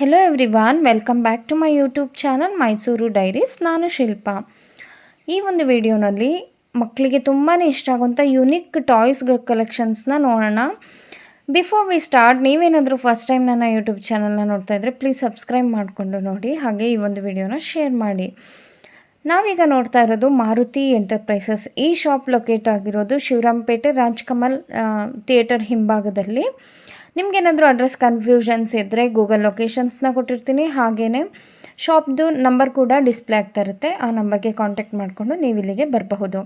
Hello everyone welcome back to my YouTube channel Mysuru diaries ನಾನು ಶಿಲ್ಪ. ಈ ಒಂದು ವಿಡಿಯೋನಲ್ಲಿ ಮಕ್ಕಳಿಗೆ ತುಂಬಾ ಇಷ್ಟ ಆಗುವಂಥ ಯುನಿಕ್ ಟಾಯ್ಸ್ ಕಲೆಕ್ಷನ್ಸ್ನ ನೋಡೋಣ. ಬಿಫೋರ್ ವಿ ಸ್ಟಾರ್ಟ್ ನೀವೇನಾದರೂ ಫಸ್ಟ್ ಟೈಮ್ ನನ್ನ ಯೂಟ್ಯೂಬ್ ಚಾನಲ್ನ ನೋಡ್ತಾ ಇದ್ದರೆ ಪ್ಲೀಸ್ ಸಬ್ಸ್ಕ್ರೈಬ್ ಮಾಡಿಕೊಂಡು ನೋಡಿ, ಹಾಗೆ ಈ ಒಂದು ವಿಡಿಯೋನ ಶೇರ್ ಮಾಡಿ. ನಾವೀಗ ನೋಡ್ತಾ ಇರೋದು ಮಾರುತಿ ಎಂಟರ್ಪ್ರೈಸಸ್. ಈ ಶಾಪ್ ಲೊಕೇಟ್ ಆಗಿರೋದು ಶಿವರಾಮಪೇಟೆ ರಾಜ್ಕಮಲ್ ಥಿಯೇಟರ್ ಹಿಂಭಾಗದಲ್ಲಿ. ನಿಮ್ಗೇನಾದರೂ ಅಡ್ರೆಸ್ ಕನ್ಫ್ಯೂಷನ್ಸ್ ಇದ್ದರೆ ಗೂಗಲ್ ಲೊಕೇಶನ್ಸ್ನ ಕೊಟ್ಟಿರ್ತೀನಿ. ಹಾಗೆಯೇ ಶಾಪ್ದು ನಂಬರ್ ಕೂಡ ಡಿಸ್ಪ್ಲೇ ಆಗ್ತಾ ಇರುತ್ತೆ. ಆ ನಂಬರ್ಗೆ ಕಾಂಟ್ಯಾಕ್ಟ್ ಮಾಡಿಕೊಂಡು ನೀವು ಇಲ್ಲಿಗೆ ಬರಬಹುದು.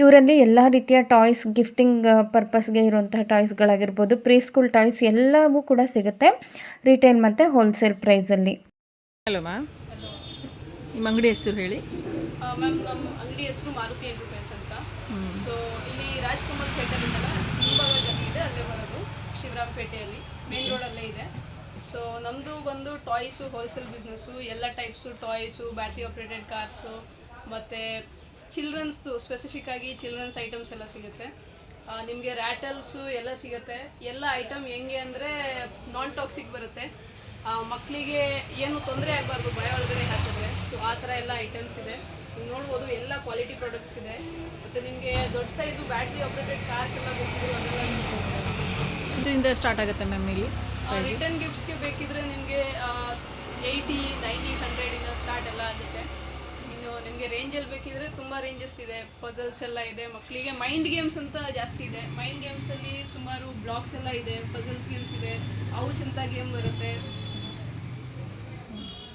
ಇವರಲ್ಲಿ ಎಲ್ಲ ರೀತಿಯ ಟಾಯ್ಸ್ ಗಿಫ್ಟಿಂಗ್ ಪರ್ಪಸ್ಗೆ ಇರುವಂತಹ ಟಾಯ್ಸ್ಗಳಾಗಿರ್ಬೋದು ಪ್ರೀ ಸ್ಕೂಲ್ ಟಾಯ್ಸ್ ಎಲ್ಲವೂ ಕೂಡ ಸಿಗುತ್ತೆ. ರಿಟೇಲ್ ಮತ್ತು ಹೋಲ್ಸೇಲ್ ಪ್ರೈಸಲ್ಲಿ ಹಲೋ ಮ್ಯಾಮ್ ನಿಮ್ಮ ಅಂಗಡಿ ಹೆಸರು ಹೇಳಿ. ಮ್ಯಾಮ್ ನಮ್ಮ ಅಂಗಡಿ ಹೆಸರು ಮಾರುತಿ ಎಂಟರ್ಪ್ರೈಸ್ ಅಂತ. ಸೊ ಇಲ್ಲಿ ರಾಜ್ಕುಮಾರ್ ಥಿಯೇಟರ್ ಇದೆಲ್ಲ ಹಿಂಭಾಗ ಜನ ಇದೆ ಅಲ್ಲೇ ಬರೋದು ಶಿವರಾಂಪೇಟೆಯಲ್ಲಿ ಮೇನ್ ರೋಡಲ್ಲೇ ಇದೆ. ಸೊ ನಮ್ಮದು ಬಂದು ಟಾಯ್ಸು ಹೋಲ್ಸೇಲ್ ಬಿಸ್ನೆಸ್ಸು ಎಲ್ಲ types toys battery operated cars ಮತ್ತು ಚಿಲ್ಡ್ರನ್ಸ್ದು ಸ್ಪೆಸಿಫಿಕ್ ಆಗಿ ಚಿಲ್ಡ್ರನ್ಸ್ ಐಟಮ್ಸ್ ಎಲ್ಲ ಸಿಗುತ್ತೆ. ನಿಮಗೆ ರ್ಯಾಟಲ್ಸು ಎಲ್ಲ ಸಿಗುತ್ತೆ. ಎಲ್ಲ ಐಟಮ್ ಹೆಂಗೆ ಅಂದರೆ ನಾನ್ ಟಾಕ್ಸಿಕ್ ಬರುತ್ತೆ ಮಕ್ಕಳಿಗೆ ಏನು ತೊಂದರೆ ಆಗಬಾರ್ದು ಭಯ ಒಳಗಡೆ ಹಾಕಿದ್ರೆ. ಸೊ ಆ ಥರ ಎಲ್ಲ ಐಟಮ್ಸ್ ಇದೆ. ನೀವು ನೋಡ್ಬೋದು ಎಲ್ಲ ಕ್ವಾಲಿಟಿ ಪ್ರಾಡಕ್ಟ್ಸ್ ಇದೆ. ಮತ್ತು ನಿಮಗೆ ದೊಡ್ಡ ಸೈಜು ಬ್ಯಾಟ್ರಿ ಆಪ್ರೇಟೆಡ್ ಕಾರ್ಸ್ ಎಲ್ಲ ಬೇಕಿದ್ರು ಅದೆಲ್ಲ ಇದರಿಂದ ಸ್ಟಾರ್ಟ್ ಆಗುತ್ತೆ ಮ್ಯಾಮ್ ಇಲ್ಲಿ ರಿಟರ್ನ್ ಗಿಫ್ಟ್ಸ್ಗೆ ಬೇಕಿದ್ರೆ ನಿಮಗೆ ಏಯ್ಟಿ ನೈಂಟಿ ಹಂಡ್ರೆಡಿಂದ ಸ್ಟಾರ್ಟ್ ಎಲ್ಲ ಆಗುತ್ತೆ. ಇನ್ನು ನಿಮಗೆ ರೇಂಜಲ್ಲಿ ಬೇಕಿದ್ರೆ ತುಂಬ ರೇಂಜಸ್ ಇದೆ. ಪಜಲ್ಸ್ ಎಲ್ಲ ಇದೆ. ಮಕ್ಕಳಿಗೆ ಮೈಂಡ್ ಗೇಮ್ಸ್ ಅಂತ ಜಾಸ್ತಿ ಇದೆ. ಮೈಂಡ್ ಗೇಮ್ಸಲ್ಲಿ ಸುಮಾರು ಬ್ಲಾಕ್ಸ್ ಎಲ್ಲ ಇದೆ. ಪಜಲ್ಸ್ ಗೇಮ್ಸ್ ಇದೆ. ಔಚ್ ಅಂತ ಗೇಮ್ ಬರುತ್ತೆ.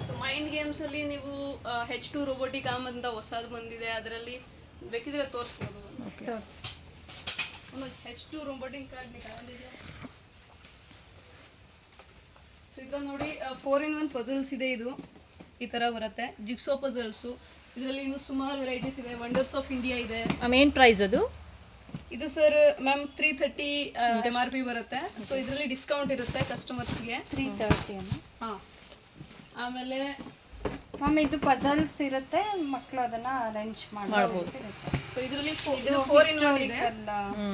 ಸೊ ಮೈಂಡ್ ಗೇಮ್ಸಲ್ಲಿ ನೀವು ಹೆಚ್ ಟು ರೋಬೋಟಿಕ್ ಆಮ್ ಅಂತ ಹೊಸದು ಬಂದಿದೆ. ಅದರಲ್ಲಿ ಬೇಕಿದ್ರೆ ತೋರಿಸ್ಬೋದು. ಒಂದು ಹೆಚ್ ಟು ರೋಬೋಟಿಕ್ ಕಾರ್ಡ್ ಈಗ ನೋಡಿ ಫೋರ್ ಇನ್ ಒನ್ ಪಜಲ್ಸ್ ಇದೆ ಇದು. ಈ ತರ ಬರುತ್ತೆ. ಜಿಕ್ಸೋ ಪಜಲ್ಸು ಇದರಲ್ಲಿ ಇನ್ನು ಸುಮಾರು ವೆರೈಟೀಸ್ ಇದೆ. ವಂಡರ್ಸ್ ಆಫ್ ಇಂಡಿಯಾ ಇದೆ. ಮ್ಯಾಮ್ ಏನು ಪ್ರೈಸ್ ಅದು? ಇದು sir ma'am three thirty M R P ಬರುತ್ತೆ. ಸೊ ಇದರಲ್ಲಿ ಡಿಸ್ಕೌಂಟ್ ಇರುತ್ತೆ ಕಸ್ಟಮರ್ಸ್ಗೆ ತ್ರೀ ತರ್ಟಿ ಹಾಂ. ಆಮೇಲೆ ಮ್ಯಾಮ್ ಇದು ಪಜಲ್ಸ್ ಇರುತ್ತೆ. ಮಕ್ಕಳು ಅದನ್ನ ಅರೇಂಜ್ ಮಾಡ್ಬೋದು. ಸೊ ಇದರಲ್ಲಿ ಇದು ಫೋರ್ ಇನ್ ಒನ್ ಇದೆ.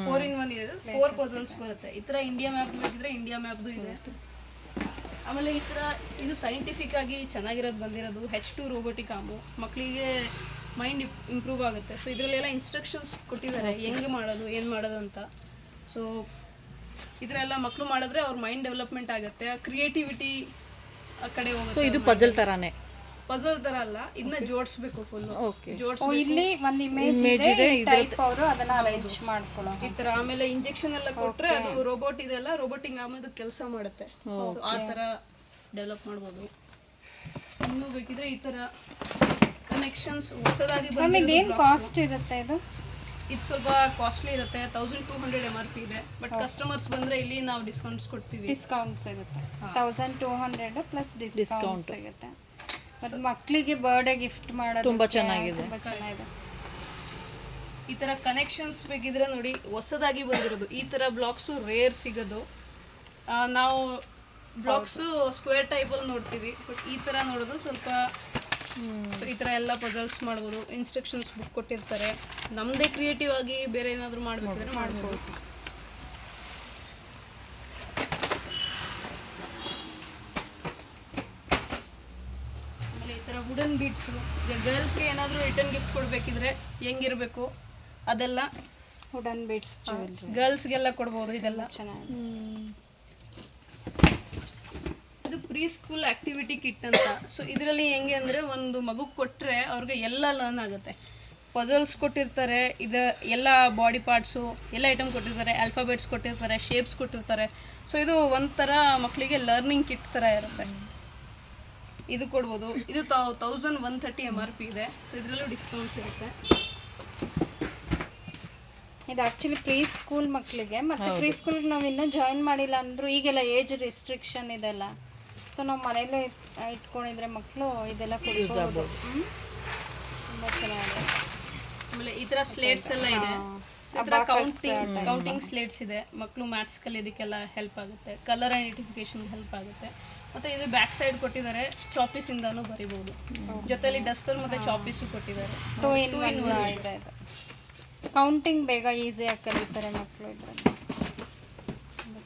ಫೋರ್ ಇನ್ ಒನ್ ಇದೆ. ಫೋರ್ ಪಜಲ್ಸ್ ಬರುತ್ತೆ. ಈ ಥರ ಇಂಡಿಯಾ ಮ್ಯಾಪ್ ಬೇಕಿದ್ರೆ ಇಂಡಿಯಾ ಮ್ಯಾಪ್ದು ಇದೆ. ಆಮೇಲೆ ಈ ಥರ ಇದು ಸೈಂಟಿಫಿಕ್ ಆಗಿ ಚೆನ್ನಾಗಿರೋದು ಬಂದಿರೋದು ಹೆಚ್ ಟು ರೋಬೋಟಿಕ್ ಆಮು ಮಕ್ಕಳಿಗೆ ಮೈಂಡ್ ಇಂಪ್ರೂವ್ ಆಗುತ್ತೆ. ಸೊ ಇದರಲ್ಲೆಲ್ಲ ಇನ್ಸ್ಟ್ರಕ್ಷನ್ಸ್ ಕೊಟ್ಟಿದ್ದಾರೆ. ಹೆಂಗೆ ಮಾಡೋದು ಏನು ಮಾಡೋದು ಅಂತ. ಸೊ ಇದರೆಲ್ಲ ಮಕ್ಕಳು ಮಾಡಿದ್ರೆ ಅವ್ರ ಮೈಂಡ್ ಡೆವಲಪ್ಮೆಂಟ್ ಆಗುತ್ತೆ. ಕ್ರಿಯೇಟಿವಿಟಿ ಆ ಕಡೆ ಸೊ ಹೋಗುತ್ತೆ ಇದು ಪಜಲ್ ಥರಾನೇ ಪಜಲ್ ತರ ಅಲ್ಲ ಇದನ್ನ ಜೋಡಿಸ್ಬೇಕು ಫುಲ್ ಓಕೆ ಜೋಡಿಸ್ ಇಲ್ಲಿ ಒಂದು ಇಮೇಜ್ ಇದೆ ಟೈಪ್ ಅವರು ಅದನ್ನ ಅರೇಂಜ್ ಮಾಡ್ಕೊಳ್ಳೋ ಈ ತರ ಆಮೇಲೆ ಇಂಜೆಕ್ಷನ್ ಎಲ್ಲ ಕೊಟ್ರೆ ಅದು ರೋಬೋಟ್ ಇದೆಲ್ಲ ರೋಬೋಟಿಂಗ್ ಆಮೇಲೆ ಕೆಲಸ ಮಾಡುತ್ತೆ. ಸೊ ಆ ತರ ಡೆವಲಪ್ ಮಾಡ್ಬೋದು. ಇನ್ನೂ ಬೇಕಿದ್ರೆ ಈ ತರ ಕನೆಕ್ಷನ್ಸ್ ಹೊಸದಾಗಿ ಮ್ಯಾಮ್ ಬಂದಿರೋದು ಇದೇನು ಕಾಸ್ಟ್ ಇರುತ್ತೆ ಇದು? ಇದು ಸ್ವಲ್ಪ ಕಾಸ್ಟ್ಲಿ ಇರುತ್ತೆ thousand two hundred M R P ಇದೆ. ಬಟ್ ಕಸ್ಟಮರ್ಸ್ ಬಂದ್ರೆ ಇಲ್ಲಿ ನಾವು ಡಿಸ್ಕೌಂಟ್ಸ್ ಕೊಡ್ತೀವಿ. ಡಿಸ್ಕೌಂಟ್ ಸಿಗುತ್ತೆ thousand two hundred plus discount ಸಿಗುತ್ತೆ ಮತ್ತು ಮಕ್ಕಳಿಗೆ ಬರ್ಡೇ ಗಿಫ್ಟ್ ಮಾಡೋದು ತುಂಬಾ ಚೆನ್ನಾಗಿದೆ. ತುಂಬ ಚೆನ್ನಾಗಿದೆ. ಈ ತರ ಕನೆಕ್ಷನ್ಸ್ ಬೇಕಿದ್ರೆ ನೋಡಿ ಹೊಸದಾಗಿ ಬಂದಿರೋದು. ಈ ತರ ಬ್ಲಾಕ್ಸು ರೇರ್ ಸಿಗೋದು. ಆ, ನಾವು ಬ್ಲಾಕ್ಸು ಸ್ಕ್ವೇರ್ ಟೈಪಲ್ಲಿ ನೋಡ್ತೀವಿ. ಬಟ್ ಈ ತರ ನೋಡೋದು ಸ್ವಲ್ಪ ಈ ತರ ಎಲ್ಲ ಪಜಲ್ಸ್ ಮಾಡ್ಬೋದು. ಇನ್ಸ್ಟ್ರಕ್ಷನ್ಸ್ ಬುಕ್ ಕೊಟ್ಟಿರ್ತಾರೆ. ನಮ್ದೇ ಕ್ರಿಯೇಟಿವ್ ಆಗಿ ಬೇರೆ ಏನಾದರೂ ಮಾಡ್ಬೇಕಾದ್ರೆ ಮಾಡ್ಬೋದು. ಥರ ವುಡನ್ ಬೀಟ್ಸು ಗರ್ಲ್ಸ್ಗೆ ಏನಾದರೂ ರಿಟರ್ನ್ ಗಿಫ್ಟ್ ಕೊಡಬೇಕಿದ್ರೆ ಹೆಂಗಿರಬೇಕು? ಅದೆಲ್ಲ ವುಡನ್ ಬೀಟ್ಸ್ ಗರ್ಲ್ಸ್ಗೆಲ್ಲ ಕೊಡ್ಬೋದು ಇದೆಲ್ಲ. ಚೆನ್ನಾಗಿ ಇದು ಪ್ರೀ ಸ್ಕೂಲ್ ಆಕ್ಟಿವಿಟಿ ಕಿಟ್ ಅಂತ. ಸೊ ಇದರಲ್ಲಿ ಹೆಂಗೆ ಅಂದರೆ ಒಂದು ಮಗು ಕೊಟ್ಟರೆ ಅವ್ರಿಗೆ ಎಲ್ಲ ಲರ್ನ್ ಆಗುತ್ತೆ. ಪಜಲ್ಸ್ ಕೊಟ್ಟಿರ್ತಾರೆ ಇದು ಎಲ್ಲ ಬಾಡಿ ಪಾರ್ಟ್ಸು ಎಲ್ಲ ಐಟಮ್ ಕೊಟ್ಟಿರ್ತಾರೆ ಆಲ್ಫಾಬೆಟ್ಸ್ ಕೊಟ್ಟಿರ್ತಾರೆ ಶೇಪ್ಸ್ ಕೊಟ್ಟಿರ್ತಾರೆ. ಸೊ ಇದು ಒಂಥರ ಮಕ್ಕಳಿಗೆ ಲರ್ನಿಂಗ್ ಕಿಟ್ ಥರ ಇರುತ್ತೆ. ಇದು ಕೊಡ್ಬೋದು. ಇದು thousand one thirty M R P ಇದೆ. ಸೊ ಇದರಲ್ಲೂ ಡಿಸ್ಕೌಂಟ್ ಇರುತ್ತೆ ಇದು ಆಕ್ಚುಲಿ ಪ್ರೀ ಸ್ಕೂಲ್ ಮಕ್ಕಳಿಗೆ ಮತ್ತೆ ಪ್ರೀ ಸ್ಕೂಲ್ಗೆ ನಾವು ಇನ್ನೂ ಜಾಯಿನ್ ಮಾಡಿಲ್ಲ ಅಂದರೂ ಈಗೆಲ್ಲ ಏಜ್ ರಿಸ್ಟ್ರಿಕ್ಷನ್ ಇದೆಲ್ಲ. ಸೊ ನಾವು ಮನೆಯಲ್ಲೇ ಇಟ್ಕೊಂಡಿದ್ರೆ ಮಕ್ಕಳು ಇದೆಲ್ಲ ಕೊಡ್ಬೋದು. ತುಂಬ ತುಂಬಾ ಚೆನ್ನಾಗಿದೆ. ಆಮೇಲೆ ಈ ಥರ ಸ್ಲೇಟ್ಸ್ ಎಲ್ಲ ಇದೆ. ಕೌಂಟಿಂಗ್ ಕೌಂಟಿಂಗ್ ಸ್ಲೇಟ್ಸ್ ಇದೆ. ಮಕ್ಕಳು ಮ್ಯಾಥ್ಸ್ ಕಲಿಯೋದಕ್ಕೆಲ್ಲ ಹೆಲ್ಪ್ ಆಗುತ್ತೆ. ಕಲರ್ ಐಡೆಂಟಿಫಿಕೇಶನ್ಗೆ ಹೆಲ್ಪ್ ಆಗುತ್ತೆ. ಮತ್ತೆ ಇದು ಬ್ಯಾಕ್ ಸೈಡ್ ಕೊಟ್ಟಿದ್ದಾರೆ. ಚಾಪೀಸ್ ಇಂದಾನು ಬರಿಬಹುದು ಜೊತೆಲಿ ಡಸ್ಟರ್ ಮತ್ತೆ ಚಾಪೀಸು ಕೊಟ್ಟಿದ್ದಾರೆ. ಟೂ ಇನ್ ಒನ್ ಇದೆ ಇದು ಕೌಂಟಿಂಗ್ ಬೇಗ ಈಸಿಯಾಗಿ ಕಲಿತಾರೆ ಮಕ್ಕಳು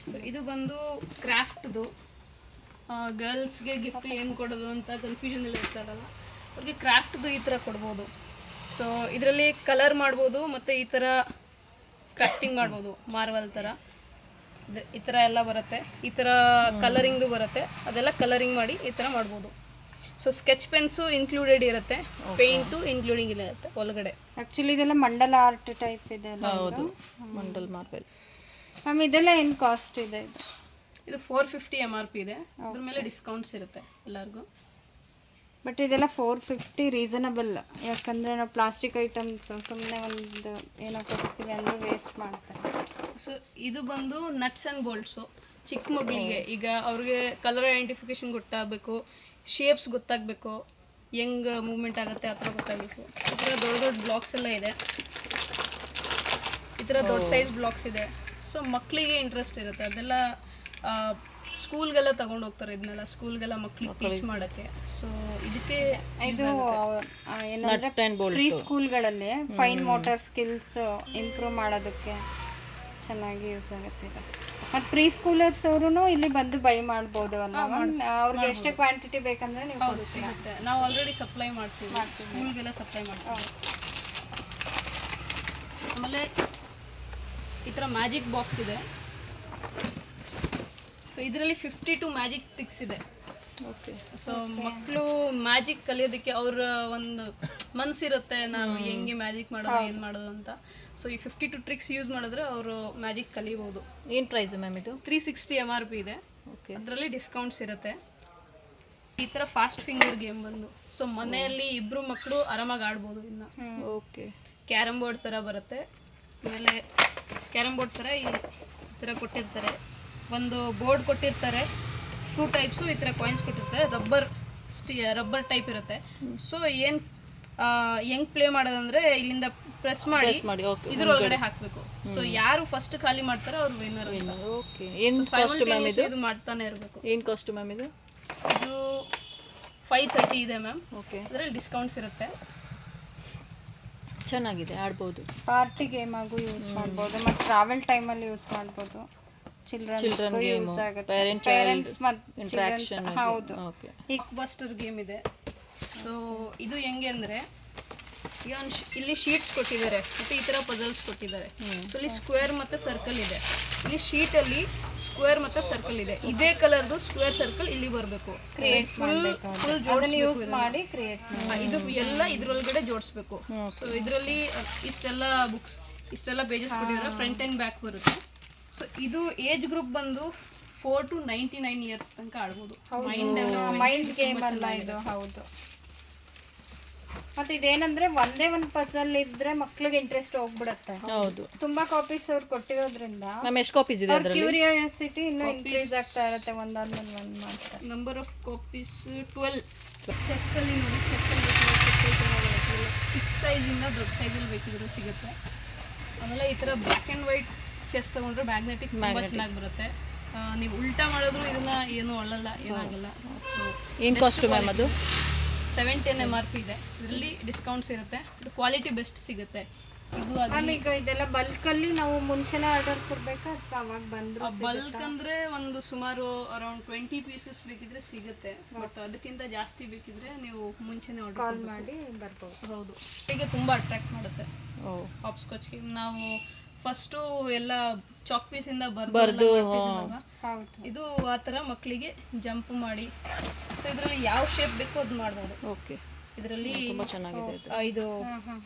ಸೊ ಇದು ಬಂದು ಕ್ರಾಫ್ಟ್ದು ಗರ್ಲ್ಸ್ಗೆ ಗಿಫ್ಟ್ ಏನು ಕೊಡೋದು ಅಂತ ಕನ್ಫ್ಯೂಷನ್ ಎಲ್ಲ ಇರ್ತಾರಲ್ಲ. ಅವ್ರಿಗೆ ಕ್ರಾಫ್ಟ್ದು ಈ ಥರ ಕೊಡ್ಬೋದು. ಸೊ ಇದರಲ್ಲಿ ಕಲರ್ ಮಾಡ್ಬೋದು ಮತ್ತು ಈ ಥರ ಕ್ರಾಫ್ಟಿಂಗ್ ಮಾಡ್ಬೋದು ಮಾರ್ವಲ್ ಥರ ಈ ಥರ ಎಲ್ಲ ಬರುತ್ತೆ. ಈ ಥರ ಕಲರಿಂಗ್ದು ಬರುತ್ತೆ. ಅದೆಲ್ಲ ಕಲರಿಂಗ್ ಮಾಡಿ ಈ ಥರ ಮಾಡ್ಬೋದು. ಸೊ ಸ್ಕೆಚ್ ಪೆನ್ಸು ಇನ್ಕ್ಲೂಡೆಡ್ ಇರುತ್ತೆ. ಪೇಂಟು ಇನ್ಕ್ಲೂಡಿಂಗ್ ಇರುತ್ತೆ ಒಳಗಡೆ. ಆ್ಯಕ್ಚುಲಿ ಇದೆಲ್ಲ ಮಂಡಲ ಆರ್ಟ್ ಟೈಪ್ ಇದೆ ಹೌದು. ಮಂಡಲ್ ಮಾರ್ಬಲ್ ಮ್ಯಾಮ್ ಇದೆಲ್ಲ ಏನು ಕಾಸ್ಟ್ ಇದೆ ಇದು? ಇದು four fifty M R P ಇದೆ. ಅದ್ರ ಮೇಲೆ ಡಿಸ್ಕೌಂಟ್ಸ್ ಇರುತ್ತೆ ಎಲ್ಲರಿಗೂ. ಬಟ್ ಇದೆಲ್ಲ ಫೋರ್ ಫಿಫ್ಟಿ ರೀಸನಬಲ್ ಯಾಕಂದರೆ ನಾವು ಪ್ಲಾಸ್ಟಿಕ್ ಐಟಮ್ಸ್ ಸುಮ್ಮನೆ ಒಂದು ಏನೋ ಕೊಡಿಸ್ತೀವಿ ಅಂದರೆ ವೇಸ್ಟ್ ಮಾಡ್ತಾರೆ. ಸೊ ಇದು ಬಂದು ನಟ್ಸ್ ಆ್ಯಂಡ್ ಬೋಲ್ಟ್ಸು ಚಿಕ್ಕ ಮಗಳಿಗೆ ಈಗ ಅವ್ರಿಗೆ ಕಲರ್ ಐಡೆಂಟಿಫಿಕೇಶನ್ ಗೊತ್ತಾಗಬೇಕು ಶೇಪ್ಸ್ ಗೊತ್ತಾಗಬೇಕು ಹೆಂಗ್ ಮೂವ್ಮೆಂಟ್ ಆಗುತ್ತೆ ಆ ಥರ ಗೊತ್ತಾಗಬೇಕು. ಈ ಥರ ದೊಡ್ಡ ದೊಡ್ಡ ಬ್ಲಾಕ್ಸ್ ಎಲ್ಲ ಇದೆ. ಈ ಥರ ದೊಡ್ಡ ಸೈಜ್ ಬ್ಲಾಕ್ಸ್ ಇದೆ. ಸೊ ಮಕ್ಕಳಿಗೆ ಇಂಟ್ರೆಸ್ಟ್ ಇರುತ್ತೆ. ಅದೆಲ್ಲ ಸ್ಕೂಲ್ಗೆಲ್ಲ ತಗೊಂಡು ಹೋಗ್ತಾರೆ ಇದನ್ನೆಲ್ಲ ಸ್ಕೂಲ್ಗೆಲ್ಲ ಮಕ್ಕಳಿಗೆ ಟೀಚ್ ಮಾಡೋಕ್ಕೆ. ಸೊ ಇದಕ್ಕೆ ಇದು ಏನಾದ್ರೂ ಪ್ರೀ ಸ್ಕೂಲ್ಗಳಲ್ಲಿ ಫೈನ್ ಮೋಟರ್ ಸ್ಕಿಲ್ಸ್ ಇಂಪ್ರೂವ್ ಮಾಡೋದಕ್ಕೆ ಚೆನ್ನಾಗಿ ಯೂಸ್ ಆಗುತ್ತೆ ಇದು. ಮತ್ತು ಪ್ರೀ ಸ್ಕೂಲರ್ಸ್ ಅವರು ಇಲ್ಲಿ ಬಂದು ಬೈ ಮಾಡ್ಬೋದು ಅಲ್ಲ ಅವ್ರಿಗೆ ಎಷ್ಟೇ ಕ್ವಾಂಟಿಟಿ ಬೇಕಂದ್ರೆ ನೀವು ಹೌದು ಸಿಗುತ್ತೆ. ನಾವು ಆಲ್ರೆಡಿ ಸಪ್ಲೈ ಮಾಡ್ತೀವಿ. ಸ್ಕೂಲ್ಗೆಲ್ಲ ಸಪ್ಲೈ ಮಾಡ್ತೀವಿ. ಆಮೇಲೆ ಈ ಥರ ಮ್ಯಾಜಿಕ್ ಬಾಕ್ಸ್ ಇದೆ. ಸೊ ಇದರಲ್ಲಿ ಫಿಫ್ಟಿ ಟು ಮ್ಯಾಜಿಕ್ ಟ್ರಿಕ್ಸ್ ಇದೆ ಓಕೆ ಸೊ ಮಕ್ಕಳು ಮ್ಯಾಜಿಕ್ ಕಲಿಯೋದಕ್ಕೆ ಅವ್ರ ಒಂದು ಮನಸ್ಸಿರುತ್ತೆ ನಾವು ಹೆಂಗೆ ಮ್ಯಾಜಿಕ್ ಮಾಡೋದು ಏನು ಮಾಡೋದು ಅಂತ. ಸೊ ಈ ಫಿಫ್ಟಿ ಟು ಟ್ರಿಕ್ಸ್ ಯೂಸ್ ಮಾಡಿದ್ರೆ ಅವರು ಮ್ಯಾಜಿಕ್ ಕಲಿಬೋದು. ಏನು ಪ್ರೈಸು ಮ್ಯಾಮ್ ಇದು? Three sixty M R P ಇದೆ. ಓಕೆ ಅದರಲ್ಲಿ ಡಿಸ್ಕೌಂಟ್ಸ್ ಇರುತ್ತೆ. ಈ ಥರ ಫಾಸ್ಟ್ ಫಿಂಗರ್ ಗೇಮ್ ಬಂದು. ಸೊ ಮನೆಯಲ್ಲಿ ಇಬ್ಬರು ಮಕ್ಕಳು ಆರಾಮಾಗಿ ಆಡ್ಬೋದು ಇನ್ನು. ಓಕೆ ಕ್ಯಾರಮ್ ಬೋರ್ಡ್ ಥರ ಬರುತ್ತೆ. ಆಮೇಲೆ ಕ್ಯಾರಮ್ ಬೋರ್ಡ್ ಥರ ಈ ಥರ ಕೊಟ್ಟಿರ್ತಾರೆ. ಒಂದು ಬೋರ್ಡ್ ಕೊಟ್ಟಿರ್ತಾರೆ. ಟೂ ಟೈಪ್ಸು ಈ ಥರ ಕಾಯಿನ್ಸ್ ಕೊಟ್ಟಿರ್ತಾರೆ. ರಬ್ಬರ್ ಸ್ಟಿ ರಬ್ಬರ್ ಟೈಪ್ ಇರುತ್ತೆ. ಸೊ ಏನು ಹೆಂಗ್ ಪ್ಲೇ ಮಾಡೋದಂದ್ರೆ ಇಲ್ಲಿಂದ ಪ್ರೆಸ್ ಮಾಡಿ ಮಾಡಿ ಓಕೆ ಇದ್ರೊಳಗಡೆ ಹಾಕಬೇಕು. ಸೊ ಯಾರು ಫಸ್ಟ್ ಖಾಲಿ ಮಾಡ್ತಾರೋ ಅವ್ರು ವಿನ್ನರ್ ಓಕೆ ಏನು ಕಾಸ್ಟ್ ಮ್ಯಾಮ್ ಇದು? ಇದು ಮಾಡ್ತಾನೆ ಇರಬೇಕು. ಏನ್ ಕಾಸ್ಟ್ ಮ್ಯಾಮ್ ಇದು? ಇದು ಫೈವ್ ತರ್ಟಿ ಇದೆ ಮ್ಯಾಮ್ ಓಕೆ ಅದರಲ್ಲಿ ಡಿಸ್ಕೌಂಟ್ಸ್ ಇರುತ್ತೆ. ಚೆನ್ನಾಗಿದೆ ಆಡ್ಬೋದು. ಪಾರ್ಟಿ ಗೇಮ್ ಆಗು ಯೂಸ್ ಮಾಡ್ಬೋದು ಮತ್ತೆ ಟ್ರಾವೆಲ್ ಟೈಮಲ್ಲಿ ಯೂಸ್ ಮಾಡ್ಬೋದು. ಚಿಲ್ಡ್ರನ್ಸ್ ಯೂಸ್ ಆಗುತ್ತೆ. ಪೇರೆಂಟ್ಸ್ ಇಂಟ್ರಾಕ್ಷನ್ ಹೌದು. ಓಕೆ ಈಗ ಬಸ್ಟರ್ ಗೇಮ್ ಇದೆ. ಸೊ ಇದು ಹೆಂಗೆ ಅಂದರೆ ಈಗ ಒಂದು ಇಲ್ಲಿ ಶೀಟ್ಸ್ ಕೊಟ್ಟಿದ್ದಾರೆ. ಮತ್ತು ಈ ಥರ ಪಜಲ್ಸ್ ಕೊಟ್ಟಿದ್ದಾರೆ. ಸೊ ಇಲ್ಲಿ ಸ್ಕ್ವೇರ್ ಮತ್ತು ಸರ್ಕಲ್ ಇದೆ. ಇಲ್ಲಿ ಶೀಟಲ್ಲಿ ಸ್ಕ್ವೇರ್ ಮತ್ತು ಸರ್ಕಲ್ ಇದೆ. ಇದೇ ಕಲರ್ದು ಸ್ಕ್ವೇರ್ ಸರ್ಕಲ್ ಇಲ್ಲಿ ಬರಬೇಕು. ಕ್ರಿಯೇಟ್ ಫುಲ್ ಫುಲ್ ಅದನ್ನು ಯೂಸ್ ಮಾಡಿ ಕ್ರಿಯೇಟ್ ಇದು ಎಲ್ಲ ಇದ್ರೊಳಗಡೆ ಜೋಡಿಸ್ಬೇಕು. ಸೊ ಇದರಲ್ಲಿ ಇಷ್ಟೆಲ್ಲ ಬುಕ್ಸ್ ಇಷ್ಟೆಲ್ಲ ಪೇಜಸ್ ಕೊಟ್ಟಿದ್ದಾರೆ. ಫ್ರಂಟ್ ಆ್ಯಂಡ್ ಬ್ಯಾಕ್ ಬರುತ್ತೆ. ಸೊ ಇದು ಏಜ್ ಗ್ರೂಪ್ ಬಂದು four to ninety nine years ತನಕ ಆಡ್ಬೋದು. ಮೈಂಡ್ ಮೈಂಡ್ ಗೇಮ್ ಅಲ್ಲ ಇದು ಹೌದು. ಮತ್ತೆ ಇದೇನಂದ್ರೆ ಒಂದೇ ಒಂದ್ ಪಸಲ್ ಇದ್ರೆ ಮಕ್ಳಿಗೆ ಇಂಟ್ರೆಸ್ಟ್ ಹೋಗ್ಬಿಡತ್ತೆ. ಹೌದು. ತುಂಬಾ ಕಾಪೀಸ್ ಅವ್ರು ಕೊಟ್ಟಿರೋದ್ರಿಂದ ಮ್ಯಾಮ್ ಎಷ್ಟು ಕಾಪೀಸ್ ಇದೆ ಅದರಲ್ಲಿ? ಕ್ಯೂರಿಯಾಸಿಟಿ ಇನ್ನು ಇನ್ಕ್ರೀಸ್ ಆಗ್ತಾ ಇರುತ್ತೆ ಒಂದಾದ್ಮೇಲೆ ಒಂದ್ ನಂಬರ್ ಆಫ್ ಕಾಪೀಸ್ 12 ಚೆಸ್ ಅಲ್ಲಿ ನೋಡಿ ಚೆಸ್ಸಲ್ಲಿ ಚಿಕ್ಕ ಇಂದ ದೊಡ್ಡ ಸೈಜಲ್ಲಿ ಬೇಕಿದ್ರು ಸಿಗುತ್ತೆ. ಆಮೇಲೆ ಈ ತರ ಬ್ಲಾಕ್ ಅಂಡ್ ವೈಟ್ ಚೆಸ್ ತಗೊಂಡ್ರೆ ಮ್ಯಾಗ್ನೆಟಿಕ್ ತುಂಬಾ ಚೆನ್ನಾಗಿ ಬರುತ್ತೆ. ನೀವು ಉಲ್ಟಾ ಮಾಡಿದ್ರು ಇದನ್ನ ಏನು ಒಳ್ಳಲ್ಲ ಏನಾಗಲ್ಲ. ಸೊ ಏನು ಕಾಸ್ಟ್ ಮ್ಯಾಮ್ ಅದು? Seven ten M R P ಇದೆ. ಇದರಲ್ಲಿ ಡಿಸ್ಕೌಂಟ್ಸ್ ಇರುತ್ತೆ. ಕ್ವಾಲಿಟಿ ಬೆಸ್ಟ್ ಸಿಗುತ್ತೆ. ಇದು ಮ್ಯಾಮ್ ಈಗ ಇದೆಲ್ಲ ಬಲ್ಕ್ ಅಲ್ಲಿ ನಾವು ಮುಂಚೆನೆ ಆರ್ಡರ್ ಕೊಡ್ಬೇಕಾ ಅಥವಾ ಅವಾಗ ಬಂದ್ರು ಬಲ್ಕ್ ಅಂದ್ರೆ ಒಂದು ಸುಮಾರು ಅರೌಂಡ್ ಟ್ವೆಂಟಿ ಪೀಸಸ್ ಬೇಕಿದ್ರೆ ಸಿಗುತ್ತೆ. ಬಟ್ ಅದಕ್ಕಿಂತ ಜಾಸ್ತಿ ಬೇಕಿದ್ರೆ ನೀವು ಮುಂಚೆನೆ ಆರ್ಡರ್ ಕಾಲ್ ಮಾಡಿ ಬರ್ಬೋದು. ಹೌದು. ಈಗ ತುಂಬಾ ಅಟ್ರಾಕ್ಟ್ ಮಾಡುತ್ತೆ. ಹಾಪ್ಸ್ಕಾಚ್ಗೆ ನಾವು ಫಸ್ಟು ಎಲ್ಲ ಚಾಕ್ ಪೀಸಿಂದ ಬರ್ದು, ಬರ್ದು ಹೌದು. ಇದು ಆ ಥರ ಮಕ್ಕಳಿಗೆ ಜಂಪ್ ಮಾಡಿ. ಸೊ ಇದರಲ್ಲಿ ಯಾವ ಶೇಪ್ ಬೇಕೋ ಅದು ಮಾಡ್ಬೋದು. ಓಕೆ. ಇದರಲ್ಲಿ ತುಂಬ ಚೆನ್ನಾಗಿದೆ ಇದು. ಇದು ಹಾಂ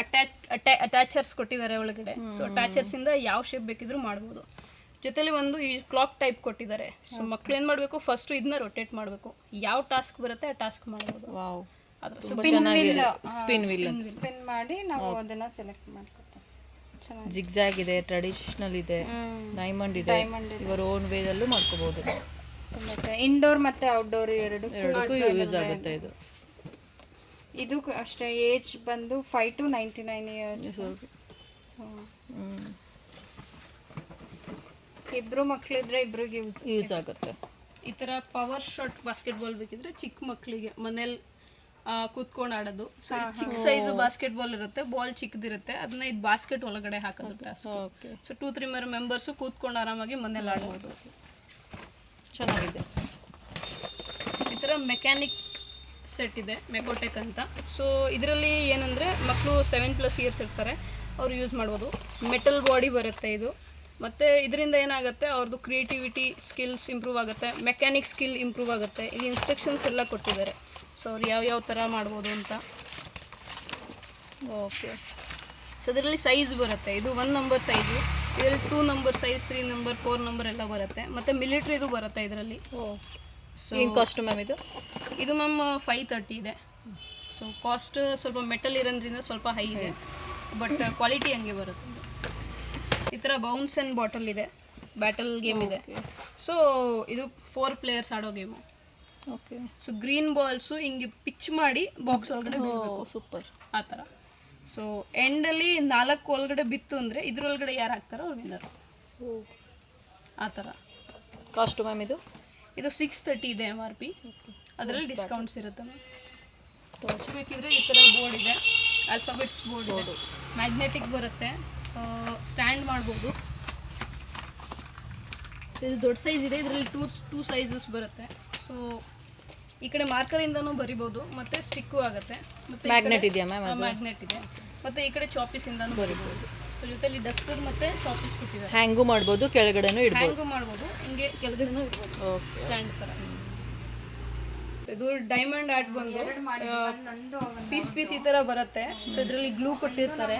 ಅಟ್ಯಾಚ್ ಅಟ್ಯಾ ಅಟ್ಯಾಚರ್ಸ್ ಕೊಟ್ಟಿದ್ದಾರೆ ಒಳಗಡೆ. ಸೊ ಅಟ್ಯಾಚರ್ಸ್ ಇಂದ ಯಾವ ಶೇಪ್ ಬೇಕಿದ್ರು ಮಾಡ್ಬೋದು. ಜೊತೆಲಿ ಒಂದು ಈ ಕ್ಲಾಕ್ ಟೈಪ್ ಕೊಟ್ಟಿದ್ದಾರೆ. ಸೊ ಮಕ್ಳು ಏನು ಮಾಡಬೇಕು? ಫಸ್ಟ್ ಇದನ್ನ ರೊಟೇಟ್ ಮಾಡಬೇಕು. ಯಾವ ಟಾಸ್ಕ್ ಬರುತ್ತೆ ಆ ಟಾಸ್ಕ್ ಮಾಡ್ಬೋದು. ವಾವ್. ಅದ್ರ ತುಂಬ ಚೆನ್ನಾಗಿದೆ. ಸ್ಪಿನ್ ವಿಲ್ ಸ್ಪಿನ್ ಮಾಡಿ ನಾವು ಅದನ್ನ ಸೆಲೆಕ್ಟ್ ಮಾಡ್ಕೊತೀವಿ. ಜಿಗ್ಜಾಗ್ ಇದೆ ಟ್ರೆಡಿಷನಲ್ ಇದೆ ಡೈಮಂಡ್ ಇದೆ. ಇವರ ಓನ್ ವೇದಲ್ಲೂ ಮಾಡ್ಕೋಬಹುದು ತುಂಬಾ ಇಂಡೋರ್ ಮತ್ತೆ ಔಟ್ಡೋರ್ ಎರಡು ಎರಡಕ್ಕೂ ಯೂಸ್ ಆಗುತ್ತೆ ಇದು. ಇದು ಅಷ್ಟೇ ಏಜ್ ಬಂದು five to ninety nine years hmm. ಇಬ್ರು ಮಕ್ಳಿದ್ರೆ ಇಬ್ರಿಗೆ ಯೂಸ್ ಯೂಸ್ ಆಗುತ್ತೆ. ಈ ತರ ಪವರ್ ಶಾಟ್ ಬಾಸ್ಕೆಟ್ಬಾಲ್ ಬೇಕಿದ್ರೆ ಚಿಕ್ಕ ಮಕ್ಕಳಿಗೆ ಮನೇಲಿ ಕೂತ್ಕೊಂಡು ಆಡೋದು ಸೊ ಚಿಕ್ಕ ಬಾಸ್ಕೆಟ್ ಬಾಲ್ ಇರುತ್ತೆ ಬಾಲ್ ಚಿಕ್ಕದಿರುತ್ತೆ ಅದನ್ನ ಇದು ಬಾಸ್ಕೆಟ್ ಒಳಗಡೆ ಹಾಕೋದು ಕ್ಲಾಸ್ ಸೊ ಟೂ ತ್ರೀ ಮರ್ ಮೆಂಬರ್ಸ್ ಕೂತ್ಕೊಂಡು ಆರಾಮಾಗಿ ಮನೇಲಿ ಆಡ್ಬೋದು. ಚೆನ್ನಾಗಿದೆ. ಈ ಥರ ಮೆಕ್ಯಾನಿಕ್ ಸೆಟ್ ಇದೆ ಮೆಕೋಟೆಕ್ ಅಂತ. ಸೊ ಇದರಲ್ಲಿ ಏನಂದರೆ ಮಕ್ಕಳು ಸೆವೆನ್ ಪ್ಲಸ್ ಇಯರ್ಸ್ ಇರ್ತಾರೆ ಅವ್ರು ಯೂಸ್ ಮಾಡ್ಬೋದು. ಮೆಟಲ್ ಬಾಡಿ ಬರುತ್ತೆ ಇದು. ಮತ್ತು ಇದರಿಂದ ಏನಾಗುತ್ತೆ ಅವ್ರದ್ದು ಕ್ರಿಯೇಟಿವಿಟಿ ಸ್ಕಿಲ್ಸ್ ಇಂಪ್ರೂವ್ ಆಗುತ್ತೆ ಮೆಕ್ಯಾನಿಕ್ ಸ್ಕಿಲ್ ಇಂಪ್ರೂವ್ ಆಗುತ್ತೆ. ಇಲ್ಲಿ ಇನ್ಸ್ಟ್ರಕ್ಷನ್ಸ್ ಎಲ್ಲ ಕೊಟ್ಟಿದ್ದಾರೆ. ಸೊ ಅವ್ರು ಯಾವ ಯಾವ ಥರ ಮಾಡ್ಬೋದು ಅಂತ. ಓಕೆ ಸೊ ಅದರಲ್ಲಿ ಸೈಜ್ ಬರುತ್ತೆ. ಇದು ಒನ್ ನಂಬರ್ ಸೈಜು ಇದರಲ್ಲಿ two number size three number four number ಎಲ್ಲ ಬರುತ್ತೆ. ಮತ್ತು ಮಿಲಿಟ್ರಿದು ಬರುತ್ತೆ ಇದರಲ್ಲಿ. ಸೊ ಏನು ಕಾಸ್ಟ್ ಮ್ಯಾಮ್ ಇದು? ಇದು ಮ್ಯಾಮ್ ಫೈವ್ ತರ್ಟಿ ಇದೆ. ಸೊ ಕಾಸ್ಟ್ ಸ್ವಲ್ಪ ಮೆಟಲ್ ಇರೋದ್ರಿಂದ ಸ್ವಲ್ಪ ಹೈ ಇದೆ. ಬಟ್ ಕ್ವಾಲಿಟಿ ಹಂಗೆ ಬರುತ್ತೆ. ಈ ಥರ ಬೌನ್ಸ್ ಆ್ಯಂಡ್ ಬಾಟಲ್ ಇದೆ. ಬ್ಯಾಟಲ್ ಗೇಮ್ ಇದೆ. ಸೊ ಇದು ಫೋರ್ ಪ್ಲೇಯರ್ಸ್ ಆಡೋ game okay so green balls ಹಿಂಗೆ ಪಿಚ್ ಮಾಡಿ ಬಾಕ್ಸ್ ಒಳಗಡೆ ಬಿಡಬೇಕು. ಸೂಪರ್ ಆ ಥರ. ಸೊ ಎಂಡಲ್ಲಿ ನಾಲ್ಕು ಒಳಗಡೆ ಬಿತ್ತು ಅಂದರೆ ಇದ್ರೊಳಗಡೆ ಯಾರು ಹಾಕ್ತಾರೋ ಅವ್ರು ವಿನ್ನರು ಆ ಥರ. ಕಾಸ್ಟು ಮ್ಯಾಮ್ ಇದು? ಇದು ಸಿಕ್ಸ್ ತರ್ಟಿ ಇದೆ ಎಂ ಆರ್ ಪಿ ಅದರಲ್ಲಿ ಡಿಸ್ಕೌಂಟ್ಸ್ ಇರುತ್ತೆ ಮ್ಯಾಮ್ ತೋರಿಸ್ಬೇಕಿದ್ರೆ ಈ ಥರ ಬೋರ್ಡ್ ಇದೆ. ಆಲ್ಫಾಬೆಟ್ಸ್ ಬೋರ್ಡ್ ಇದೆ. ಮ್ಯಾಗ್ನೆಟಿಕ್ ಬರುತ್ತೆ. ಸ್ಟ್ಯಾಂಡ್ ಮಾಡ್ಬೋದು. ಇದು ದೊಡ್ಡ ಸೈಜ್ ಇದೆ. ಇದರಲ್ಲಿ ಟೂ ಟೂ ಸೈಜಸ್ ಬರುತ್ತೆ. ಸೊ ಈ ಕಡೆ ಮಾರ್ಕರಿಂದನೂ ಬರಿಬೋದು ಮತ್ತೆ ಸ್ಟಿಕ್ಕು ಆಗುತ್ತೆ. ಮತ್ತೆ ಮ್ಯಾಗ್ನೆಟ್ ಇದೆಯಾ ಮ್ಯಾಮ್ ಮ್ಯಾಗ್ನೆಟ್ ಇದೆ. ಮತ್ತೆ ಈ ಕಡೆ ಚಾಪೀಸ್ ಇಂದಾನು ಬರಿಬೋದು. ಸೊ ಜೊತೆಲಿ ಡಸ್ಟರ್ ಮತ್ತೆ ಚಾಪಿಸ್ ಕೊಟ್ಟಿದ್ದಾರೆ. ಹ್ಯಾಂಗು ಮಾಡ್ಬೋದು ಕೆಳಗಡೆನೂ ಇಡ್ಬೋದು. ಹ್ಯಾಂಗು ಮಾಡ್ಬೋದು ಹಿಂಗೆ ಕೆಳಗಡೆನೂ ಇಡ್ಬೋದು. ಓಕೆ ಸ್ಟ್ಯಾಂಡ್ ಥರ ಇದು ಡೈಮಂಡ್ ಆರ್ಟ್ ಬಂದು ಪೀಸ್ ಪೀಸ್ ಈ ಥರ ಬರುತ್ತೆ. ಸೊ ಇದರಲ್ಲಿ ಗ್ಲೂ ಕೊಟ್ಟಿರ್ತಾರೆ.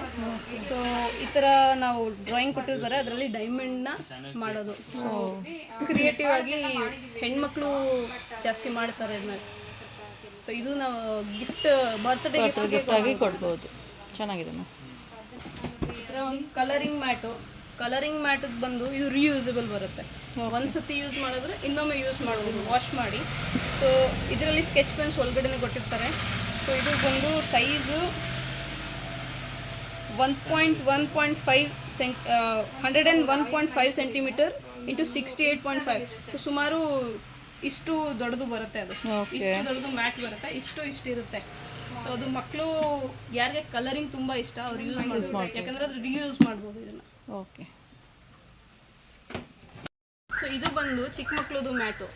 ಸೊ ಈ ಥರ ನಾವು ಡ್ರಾಯಿಂಗ್ ಕೊಟ್ಟಿರ್ತಾರೆ. ಅದರಲ್ಲಿ ಡೈಮಂಡ್ನ ಮಾಡೋದು. ಸೊ ಕ್ರಿಯೇಟಿವ್ ಆಗಿ ಹೆಣ್ಮಕ್ಳು ಜಾಸ್ತಿ ಮಾಡ್ತಾರೆ ಇದನ್ನ ಸೊ ಇದು ನಾವು ಗಿಫ್ಟ್ ಬರ್ತ್ಡೇ ಗಿಫ್ಟ್ ಆಗಿ ಕೊಡ್ಬೋದು. ಚೆನ್ನಾಗಿದೆ ಈ ಥರ ಒಂದು ಕಲರಿಂಗ್ ಮ್ಯಾಟು ಕಲರಿಂಗ್ ಮ್ಯಾಟ್ ಬಂದು ಇದು ರಿಯೂಸಬಲ್ ಬರುತ್ತೆ. ಒಂದ್ಸತಿ ಯೂಸ್ ಮಾಡಿದ್ರೆ ಇನ್ನೊಮ್ಮೆ ಯೂಸ್ ಮಾಡ್ಬೋದು ವಾಶ್ ಮಾಡಿ. ಸೊ ಇದರಲ್ಲಿ ಸ್ಕೆಚ್ ಪೆನ್ಸ್ ಒಳಗಡೆನೆ ಕೊಟ್ಟಿರ್ತಾರೆ. ಸೊ ಇದು ಬಂದು size one point one point five cent hundred and one point five centimetre into sixty eight point five so ಸುಮಾರು ಇಷ್ಟು ದೊಡ್ಡದು ಬರುತ್ತೆ ಅದು. ಇಷ್ಟು ದೊಡ್ಡದು ಮ್ಯಾಟ್ ಬರುತ್ತೆ ಇಷ್ಟು ಇಷ್ಟು ಇರುತ್ತೆ. ಸೊ ಅದು ಮಕ್ಕಳು ಯಾರಿಗೆ ಕಲರಿಂಗ್ ತುಂಬಾ ಇಷ್ಟ ಅವ್ರು ಯೂಸ್ ಮಾಡ್ಬೋದು. ಯಾಕಂದ್ರೆ ಅದು ರಿಯೂಸ್ ಮಾಡ್ಬೋದು ಇದನ್ನ. ಓಕೆ. ಸೊ ಇದು ಬಂದು ಚಿಕ್ಕ ಮಕ್ಳದು ಮ್ಯಾಟು.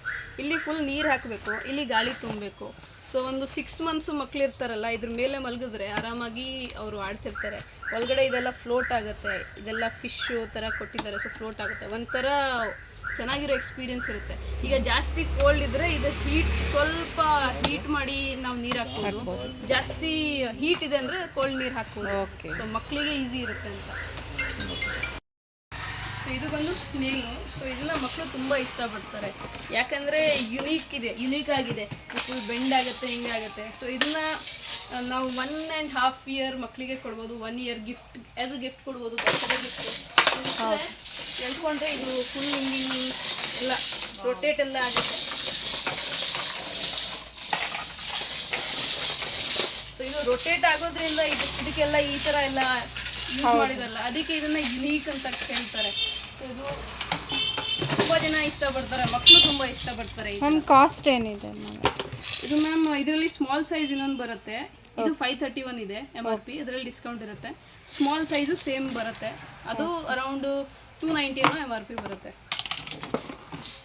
ಇಲ್ಲಿ ಫುಲ್ ನೀರು ಹಾಕಬೇಕು ಇಲ್ಲಿ ಗಾಳಿ ತುಂಬಬೇಕು. ಸೊ ಒಂದು ಸಿಕ್ಸ್ ಮಂತ್ಸು ಮಕ್ಳು ಇರ್ತಾರಲ್ಲ ಇದ್ರ ಮೇಲೆ ಮಲಗಿದ್ರೆ ಆರಾಮಾಗಿ ಅವರು ಆಡ್ತಿರ್ತಾರೆ. ಒಳಗಡೆ ಇದೆಲ್ಲ ಫ್ಲೋಟ್ ಆಗುತ್ತೆ ಇದೆಲ್ಲ ಫಿಶ್ಶು ಥರ ಕೊಟ್ಟಿದ್ದಾರೆ ಸೊ ಫ್ಲೋಟ್ ಆಗುತ್ತೆ. ಒಂಥರ ಚೆನ್ನಾಗಿರೋ ಎಕ್ಸ್ಪೀರಿಯನ್ಸ್ ಇರುತ್ತೆ. ಈಗ ಜಾಸ್ತಿ ಕೋಲ್ಡ್ ಇದ್ರೆ ಇದು ಹೀಟ್ ಸ್ವಲ್ಪ ಹೀಟ್ ಮಾಡಿ ನಾವು ನೀರು ಹಾಕ್ಬೋದು. ಜಾಸ್ತಿ ಹೀಟ್ ಇದೆ ಅಂದರೆ ಕೋಲ್ಡ್ ನೀರು ಹಾಕ್ಬೋದು. ಓಕೆ ಸೊ ಮಕ್ಕಳಿಗೆ ಈಸಿ ಇರುತ್ತೆ ಅಂತ. ಸೊ ಇದು ಬಂದು ಸ್ನೇಲು ಸೊ ಇದನ್ನ ಮಕ್ಕಳು ತುಂಬ ಇಷ್ಟಪಡ್ತಾರೆ. ಯಾಕಂದರೆ ಯುನೀಕ್ ಇದೆ ಯುನೀಕ್ ಆಗಿದೆ. ಫುಲ್ ಬೆಂಡ್ ಆಗುತ್ತೆ ಹಿಂಗೆ ಆಗುತ್ತೆ. ಸೊ ಇದನ್ನ ನಾವು ಒನ್ ಆ್ಯಂಡ್ ಹಾಫ್ ಇಯರ್ ಮಕ್ಕಳಿಗೆ ಕೊಡ್ಬೋದು one year gift as a gift ಕೊಡ್ಬೋದು ಬರ್ತ್ಡೇ ಗಿಫ್ಟ್ ಎಳ್ಕೊಂಡ್ರೆ ಇದು ಫುಲ್ ಹಿಂಗೆ ಎಲ್ಲ ರೊಟೇಟ್ ಎಲ್ಲ ಆಗುತ್ತೆ. ಸೊ ಇದು ರೊಟೇಟ್ ಆಗೋದ್ರಿಂದ ಇದು ಇದಕ್ಕೆಲ್ಲ ಈ ಥರ ಎಲ್ಲ ಯೂಸ್ ಮಾಡಿದಲ್ಲ ಅದಕ್ಕೆ ಇದನ್ನ ಯುನೀಕ್ ಅಂತ ಹೇಳ್ತಾರೆ ಇದು ತುಂಬ ಜನ ಇಷ್ಟಪಡ್ತಾರೆ ಮಕ್ಕಳು ತುಂಬಾ ಇಷ್ಟಪಡ್ತಾರೆ. ಮ್ಯಾಮ್ ಕಾಸ್ಟ್ ಏನಿದೆ ಇದು ಮ್ಯಾಮ್ ಇದರಲ್ಲಿ ಸ್ಮಾಲ್ ಸೈಜ್ ಇನ್ನೊಂದು ಬರುತ್ತೆ. ಇದು ಫೈವ್ ತರ್ಟಿ ಒನ್ ಇದೆ ಎಂ ಆರ್ ಪಿ ಅದರಲ್ಲಿ ಡಿಸ್ಕೌಂಟ್ ಇರುತ್ತೆ. ಸ್ಮಾಲ್ ಸೈಜು ಸೇಮ್ ಬರುತ್ತೆ. ಅದು ಅರೌಂಡ್ ಟೂ ನೈಂಟಿ ಏನೋ ಎಂ ಆರ್ ಪಿ ಬರುತ್ತೆ.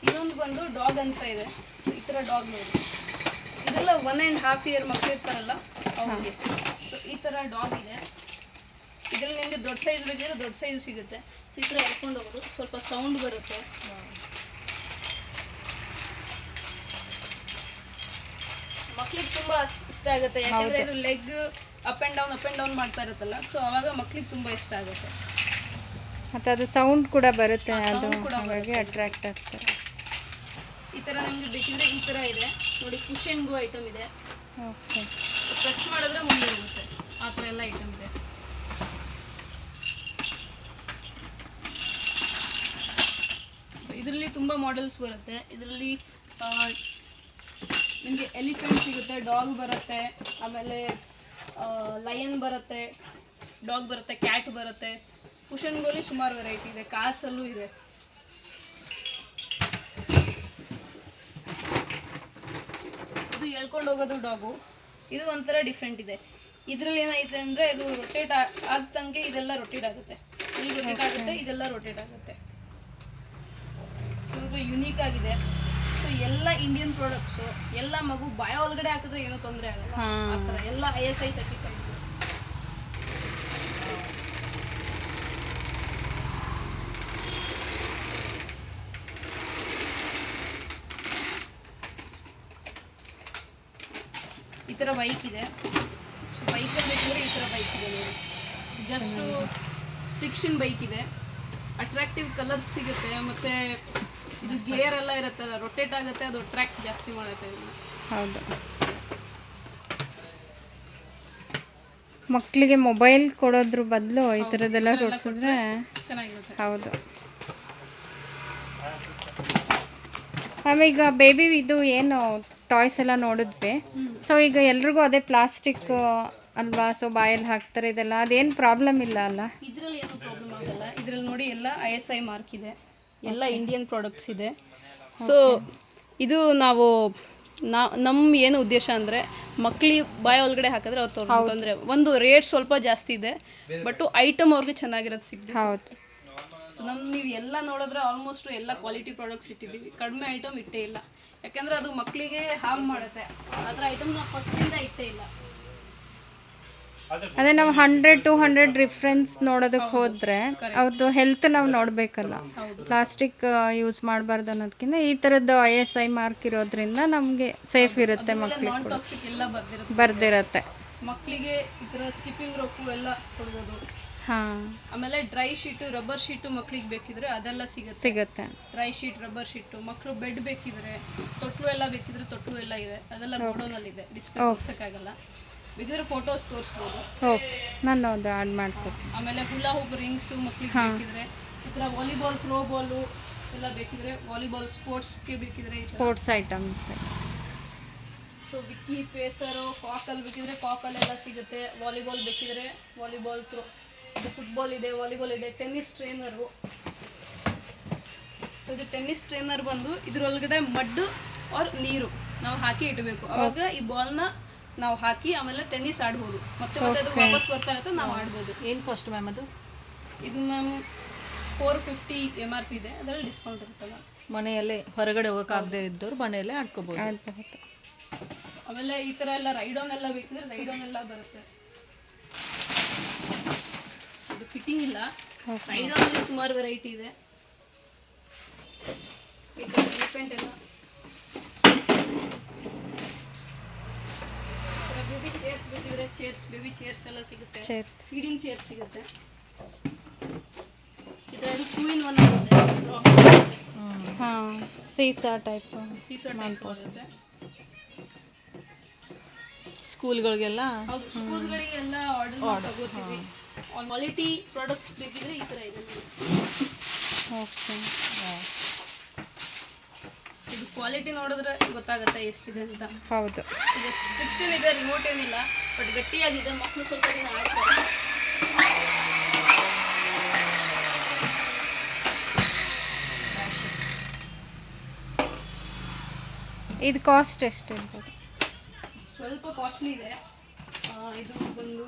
ಇದೊಂದು ಬಂದು ಡಾಗ್ ಅಂತ ಇದೆ. ಈ ಥರ ಡಾಗ್ ನೋಡಿ. ಇದೆಲ್ಲ ಒನ್ ಆ್ಯಂಡ್ ಹಾಫ್ ಇಯರ್ ಮಕ್ಕಳು ಇರ್ತಾರಲ್ಲ ಅವ್ರಿಗೆ. ಸೊ ಈ ಥರ ಡಾಗ್ ಇದೆ. ಇದರಲ್ಲಿ ನಿಮಗೆ ದೊಡ್ಡ ಸೈಜ್ ಬೇಕಿದ್ರೆ ದೊಡ್ಡ ಸೈಜ್ ಸಿಗುತ್ತೆ. ಸೊ ಈ ಥರ ಎಳ್ಕೊಂಡು ಹೋಗೋದು. ಸ್ವಲ್ಪ ಸೌಂಡ್ ಬರುತ್ತೆ. ಮಕ್ಳಿಗೆ ತುಂಬ ಇಷ್ಟ ಆಗುತ್ತೆ. ಯಾಕಂದ್ರೆ ಇದು leg up and down up and down ಮಾಡ್ತಾ ಇರುತ್ತಲ್ಲ ಸೊ ಅವಾಗ ಮಕ್ಳಿಗೆ ತುಂಬಾ ಇಷ್ಟ ಆಗುತ್ತೆ. ಮತ್ತು ಅದು ಸೌಂಡ್ ಕೂಡ ಬರುತ್ತೆ. ಅದು ಹಾಗಾಗಿ ಅಟ್ರಾಕ್ಟ್ ಆಗ್ತಾರೆ ಈ ತರ ನಿಮಗೆ ಬೇಕಿದ್ರೆ ಈ ತರ ಇದೆ. ನೋಡಿ ಕುಶನ್ಗೂ ಐಟಮ್ ಇದೆ. ಓಕೆ ಪ್ರೆಸ್ ಮಾಡಿದ್ರೆ ಮುಂದೆ ಹೋಗುತ್ತೆ. ಆ ಥರ ಎಲ್ಲ ಐಟಮ್ ಇದೆ. ಇದರಲ್ಲಿ ತುಂಬ ಮಾಡೆಲ್ಸ್ ಬರುತ್ತೆ. ಇದರಲ್ಲಿ ನಿಮಗೆ ಎಲಿಫೆಂಟ್ ಸಿಗುತ್ತೆ ಡಾಗ್ ಬರುತ್ತೆ ಆಮೇಲೆ ಲಯನ್ ಬರುತ್ತೆ ಡಾಗ್ ಬರುತ್ತೆ ಕ್ಯಾಟ್ ಬರುತ್ತೆ. ಕುಷನ್ಗೋಲಿ ಸುಮಾರು ವೆರೈಟಿ ಇದೆ ಕಾರ್ಸಲ್ಲೂ ಇದೆ. ಇದು ಎಳ್ಕೊಂಡು ಹೋಗೋದು ಡಾಗು ಇದು ಒಂಥರ ಡಿಫ್ರೆಂಟ್ ಇದೆ. ಇದರಲ್ಲಿ ಏನೈತೆ ಅಂದರೆ ಇದು ರೊಟೇಟ್ ಆಗ್ತಂಗೆ ಇದೆಲ್ಲ ರೊಟೇಟ್ ಆಗುತ್ತೆ. ಇಲ್ಲಿ ರೊಟೇಟ್ ಆಗುತ್ತೆ ಇದೆಲ್ಲ ರೊಟೇಟ್ ಆಗುತ್ತೆ. ಸ್ವಲ್ಪ ಯುನೀಕ್ ಆಗಿದೆ. ಎಲ್ಲ ಇಂಡಿಯನ್ ಪ್ರಾಡಕ್ಟ್ಸು ಎಲ್ಲ ಮಗು ಬಾಯ ಒಳಗಡೆ ಹಾಕಿದ್ರೆ ಏನು ತೊಂದರೆ ಆಗಲ್ಲ. ಆ ಥರ ಎಲ್ಲ ಐ ಎಸ್ ಐ ಸರ್ಟಿಫೈಡ್ ಈ ಥರ ಬೈಕ್ ಇದೆ. ಸೊ ಬೈಕಲ್ಲಿ ಬೇಕಂದ್ರೆ ಈ ಥರ ಬೈಕ್ ಇದೆ ನೋಡಿ. ಜಸ್ಟು ಫ್ರಿಕ್ಷನ್ ಬೈಕ್ ಇದೆ. ಅಟ್ರಾಕ್ಟಿವ್ ಕಲರ್ಸ್ ಸಿಗುತ್ತೆ. ಮತ್ತು ಇದು ಗೇರ್ ಎಲ್ಲ ಇರುತ್ತಲ್ಲ ರೊಟೇಟ್ ಆಗುತ್ತೆ ಅದು ಟ್ರ್ಯಾಕ್ ಜಾಸ್ತಿ ಮಾಡುತ್ತೆ ಹೌದು. ಮಕ್ಕಳಿಗೆ ಮೊಬೈಲ್ ಕೊಡೋದ್ರ ಬದಲು ಈ ಥರದ್ದೆಲ್ಲ ಕೊಡ್ಸಿದ್ರೆ ಹೌದು. ಆಮೇಲೆ ಈಗ ಬೇಬಿ ಇದು ಏನು ಟಾಯ್ಸ್ ಎಲ್ಲ ನೋಡಿದ್ವಿ. ಸೊ ಈಗ ಎಲ್ರಿಗೂ ಅದೇ ಪ್ಲಾಸ್ಟಿಕ್ ಅಲ್ವಾ? ಸೊ ಬಾಯಲ್ಲಿ ಹಾಕ್ತಾರೆ ಇದೆಲ್ಲ ಅದೇನು ಪ್ರಾಬ್ಲಮ್ ಇಲ್ಲ ಅಲ್ಲ? ಇದರಲ್ಲಿ ಏನು ಪ್ರಾಬ್ಲಮ್ ಆಗಲ್ಲ. ಇದರಲ್ಲಿ ನೋಡಿ ಎಲ್ಲ ಐ ಎಸ್ ಐ ಮಾರ್ಕ್ ಇದೆ. ಎಲ್ಲ ಇಂಡಿಯನ್ ಪ್ರಾಡಕ್ಟ್ಸ್ ಇದೆ. ಸೊ ಇದು ನಾವು ನಾ ನಮ್ಮ ಏನು ಉದ್ದೇಶ ಅಂದರೆ ಮಕ್ಕಳಿ ಬಾಯಿ ಒಳಗಡೆ ಹಾಕಿದ್ರೆ ಅವ್ರು ತೊಂದರೆ. ಒಂದು ರೇಟ್ ಸ್ವಲ್ಪ ಜಾಸ್ತಿ ಇದೆ ಬಟ್ ಐಟಮ್ ಅವ್ರಿಗೆ ಚೆನ್ನಾಗಿರೋದು ಸಿಗ್ತದೆ ಹೌದು. ಸೊ ನಮ್ಮ ನೀವು ಎಲ್ಲ ನೋಡಿದ್ರೆ ಆಲ್ಮೋಸ್ಟ್ ಎಲ್ಲ ಕ್ವಾಲಿಟಿ ಪ್ರಾಡಕ್ಟ್ಸ್ ಇಟ್ಟಿದ್ದೀವಿ. ಕಡಿಮೆ ಐಟಮ್ ಇಟ್ಟೇ ಇಲ್ಲ. ಯಾಕಂದ್ರೆ ಅದು ಮಕ್ಕಳಿಗೆ ಹಾರ್ಮ್ ಮಾಡುತ್ತೆ. ಆ ಥರ ಐಟಮ್ ನಾವು ಫಸ್ಟಿಂದ ಇಟ್ಟೇ ಇಲ್ಲ. ಅದೇ ನಾವು ಹಂಡ್ರೆಡ್ ಟು ಹಂಡ್ರೆಡ್ ರಿಫ್ರೆನ್ಸ್ ನೋಡೋದಕ್ಕೆ ಹೋದ್ರೆ ಅವ್ರದ್ದು ಹೆಲ್ತ್ ನಾವು ನೋಡಬೇಕಲ್ಲ. ಪ್ಲಾಸ್ಟಿಕ್ ಯೂಸ್ ಮಾಡಬಾರ್ದು ಅನ್ನೋದಕ್ಕಿಂತ ಈ ಥರದ್ದು ಐ ಎಸ್ ಐ ಮಾರ್ಕ್ ಇರೋದ್ರಿಂದ ನಮಗೆ ಸೇಫ್ ಇರುತ್ತೆ ಮಕ್ಕಳಿಗೆ ಬರ್ದಿರತ್ತೆ. ಮಕ್ಕಳಿಗೆ ಈ ಥರ ಸ್ಕಿಪ್ಪಿಂಗ್ ರೋಪು ಎಲ್ಲ ಕೊಡ್ಬೋದು. ಹಾಂ. ಆಮೇಲೆ ಡ್ರೈ ಶೀಟು ರಬ್ಬರ್ ಶೀಟು ಮಕ್ಕಳಿಗೆ ಬೇಕಿದ್ರೆ ಅದೆಲ್ಲ ಸಿಗುತ್ತೆ. ಸಿಗುತ್ತೆ. ಡ್ರೈ ಶೀಟ್ ರಬ್ಬರ್ ಶೀಟು ಮಕ್ಕಳು ಬೆಡ್ ಬೇಕಿದ್ರೆ ತೊಟ್ಟು ಎಲ್ಲ ಬೇಕಿದ್ರೆ ತೊಟ್ಟು ಎಲ್ಲ ಇದೆ. ಅದೆಲ್ಲ ಗೋಡೋನಲ್ಲಿ ಇದೆ ಡಿಸ್ಪ್ಲೇ ತೋರ್ಸೋಕ್ಕಾಗಲ್ಲ. ಬೇಕಿದ್ರೆ ಫೋಟೋಸ್ ತೋರಿಸ್ಬೋದು. ಓಕೆ ನಾನು ಒಂದು ಆ್ಯಡ್ ಮಾಡ್ಕೊತೀನಿ. ಆಮೇಲೆ ಹುಲ್ಲ ಹೂಪ್ ರಿಂಗ್ಸು ಮಕ್ಳಿಗೆ ಬೇಕಿದ್ರೆ ಈ ಥರ ವಾಲಿಬಾಲ್ ಥ್ರೋ ಬಾಲು ಎಲ್ಲ ಬೇಕಿದ್ರೆ ವಾಲಿಬಾಲ್ ಸ್ಪೋರ್ಟ್ಸ್ಗೆ ಬೇಕಿದ್ರೆ ಸ್ಪೋರ್ಟ್ಸ್ ಐಟಮ್ಸ್ ಸೊ ವಿಕ್ಕಿ ಪೇಸರು ಕಾಕಲ್ ಬೇಕಿದ್ರೆ ಕಾಕಲ್ ಎಲ್ಲ ಸಿಗುತ್ತೆ. ವಾಲಿಬಾಲ್ ಬೇಕಿದ್ರೆ ವಾಲಿಬಾಲ್ ಥ್ರೋ ಇದು ಫುಟ್ಬಾಲ್ ಇದೆ ವಾಲಿಬಾಲ್ ಇದೆ. ಟೆನ್ನಿಸ್ ಟ್ರೈನರು ಸೊ ಇದು ಟೆನ್ನಿಸ್ ಟ್ರೈನರ್ ಬಂದು ಇದ್ರೊಳಗಡೆ ಮಡ್ಡು ಆರ್ ನೀರು ನಾವು ಹಾಕಿ ಇಡಬೇಕು. ಅವಾಗ ಈ ಬಾಲ್ನ ನಾವು ಹಾಕಿ ಆಮೇಲೆ ಟೆನ್ನಿಸ್ ಆಡ್ಬೋದು. ಮತ್ತೆ ಮತ್ತೆ ಅದು ವಾಪಸ್ ಬರ್ತಾ ಇರುತ್ತೆ ನಾವು ಆಡ್ಬೋದು. ಏನು ಕಾಸ್ಟ್ ಮ್ಯಾಮ್ ಅದು? ಇದು ma'am four fifty M R P ಇದೆ ಅದರಲ್ಲಿ ಡಿಸ್ಕೌಂಟ್ ಇರುತ್ತಲ್ಲ ಮನೆಯಲ್ಲೇ ಹೊರಗಡೆ ಹೋಗೋಕ್ಕಾಗದೇ ಇದ್ದವ್ರು ಮನೆಯಲ್ಲೇ ಆಡ್ಕೋಬೋದು. ಆಮೇಲೆ ಈ ಥರ ಎಲ್ಲ ರೈಡೋನ್ ಎಲ್ಲ ಬೇಕಿದ್ರೆ ರೈಡೋನ್ ಎಲ್ಲ ಬರುತ್ತೆ. ಇದು ಫಿಟ್ಟಿಂಗ್ ಇಲ್ಲ. ರೈಡೋನಲ್ಲಿ ಅಲ್ಲಿ ಸುಮಾರು ವೆರೈಟಿ ಇದೆ. ಈ ಥರ ಎಲ್ಲ. ಬೇಬಿ ಚೇರ್ಸ್ ಬೇಕಿದ್ರೆ ಚೇರ್ಸ್ ಬೇಬಿ ಚೇರ್ಸ್ ಎಲ್ಲ ಸಿಗುತ್ತೆ. ಚೇರ್ಸ್ ಫೀಡಿಂಗ್ ಚೇರ್ಸ್ ಸಿಗುತ್ತೆ. ಇದರಲ್ಲಿ ಟೂ ಇನ್ ಒನ್ ಆಗುತ್ತೆ. ಹಾಂ ಸೀಸಾ ಟೈಪ್ ಸೀಸಾ ಟೈಪ್ ಆಗುತ್ತೆ ಸ್ಕೂಲ್ಗಳಿಗೆಲ್ಲ? ಹೌದು ಸ್ಕೂಲ್ಗಳಿಗೆ ಎಲ್ಲ ಆರ್ಡರ್ ತಗೋತೀವಿ. ಕ್ವಾಲಿಟಿ ಪ್ರಾಡಕ್ಟ್ಸ್ ಬೇಕಿದ್ರೆ ಈ ಥರ ಇದೆ. ಓಕೆ ಕ್ವಾಲಿಟಿ ನೋಡಿದ್ರೆ ಗೊತ್ತಾಗುತ್ತೆ ಎಷ್ಟಿದೆ ಅಂತ. ಹೌದು. ಇದು ಫಿಕ್ಷನ್ ಇದೆ ರಿಮೋಟ್ ಏನಿಲ್ಲ ಬಟ್ ಗಟ್ಟಿಯಾಗಿದೆ ಮಕ್ಕಳು ಸ್ವಲ್ಪ ದಿನ ಆಡ್ತಾರೆ. ಇದು ಕಾಸ್ಟ್ ಎಷ್ಟು ಸ್ವಲ್ಪ ಕಾಸ್ಟ್ಲಿ ಇದೆ. ಇದು ಬಂದು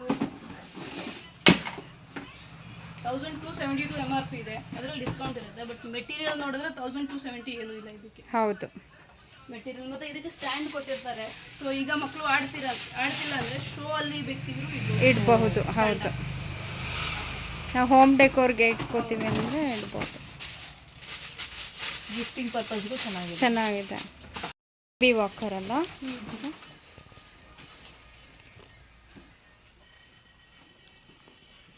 thousand two seventy two M R P ಇದೆ. ಅದರಲ್ಲಿ ಡಿಸ್ಕೌಂಟ್ ಇರುತ್ತೆ. ಬಟ್ ಮೆಟೀರಿಯಲ್ ನೋಡಿದ್ರೆ ತೌಸಂಡ್ ಟು ಸೆವೆಂಟಿ ಏನೂ ಇಲ್ಲ ಇದಕ್ಕೆ. ಹೌದು. ಮೆಟೀರಿಯಲ್ ಮತ್ತೆ ಇದಕ್ಕೆ ಸ್ಟ್ಯಾಂಡ್ ಕೊಟ್ಟಿರ್ತಾರೆ. ಸೊ ಈಗ ಮಕ್ಕಳು ಆಡ್ತಿರ ಆಡ್ತಿಲ್ಲ ಅಂದ್ರೆ ಶೋ ಅಲ್ಲಿ ಬೇಕಿದ್ರು ಇಡಬಹುದು ಹೌದು. ನಾವು ಹೋಮ್ ಡೆಕೋರ್ಗೆ ಇಟ್ಕೋತೀವಿ ಅಂದರೆ ಇಡ್ಬೋದು. ಗಿಫ್ಟಿಂಗ್ ಪರ್ಪಸ್ಗೂ ಚೆನ್ನಾಗಿದೆ. ಚೆನ್ನಾಗಿದೆ. ಬಿ ವಾಕರ್ ಅಲ್ಲ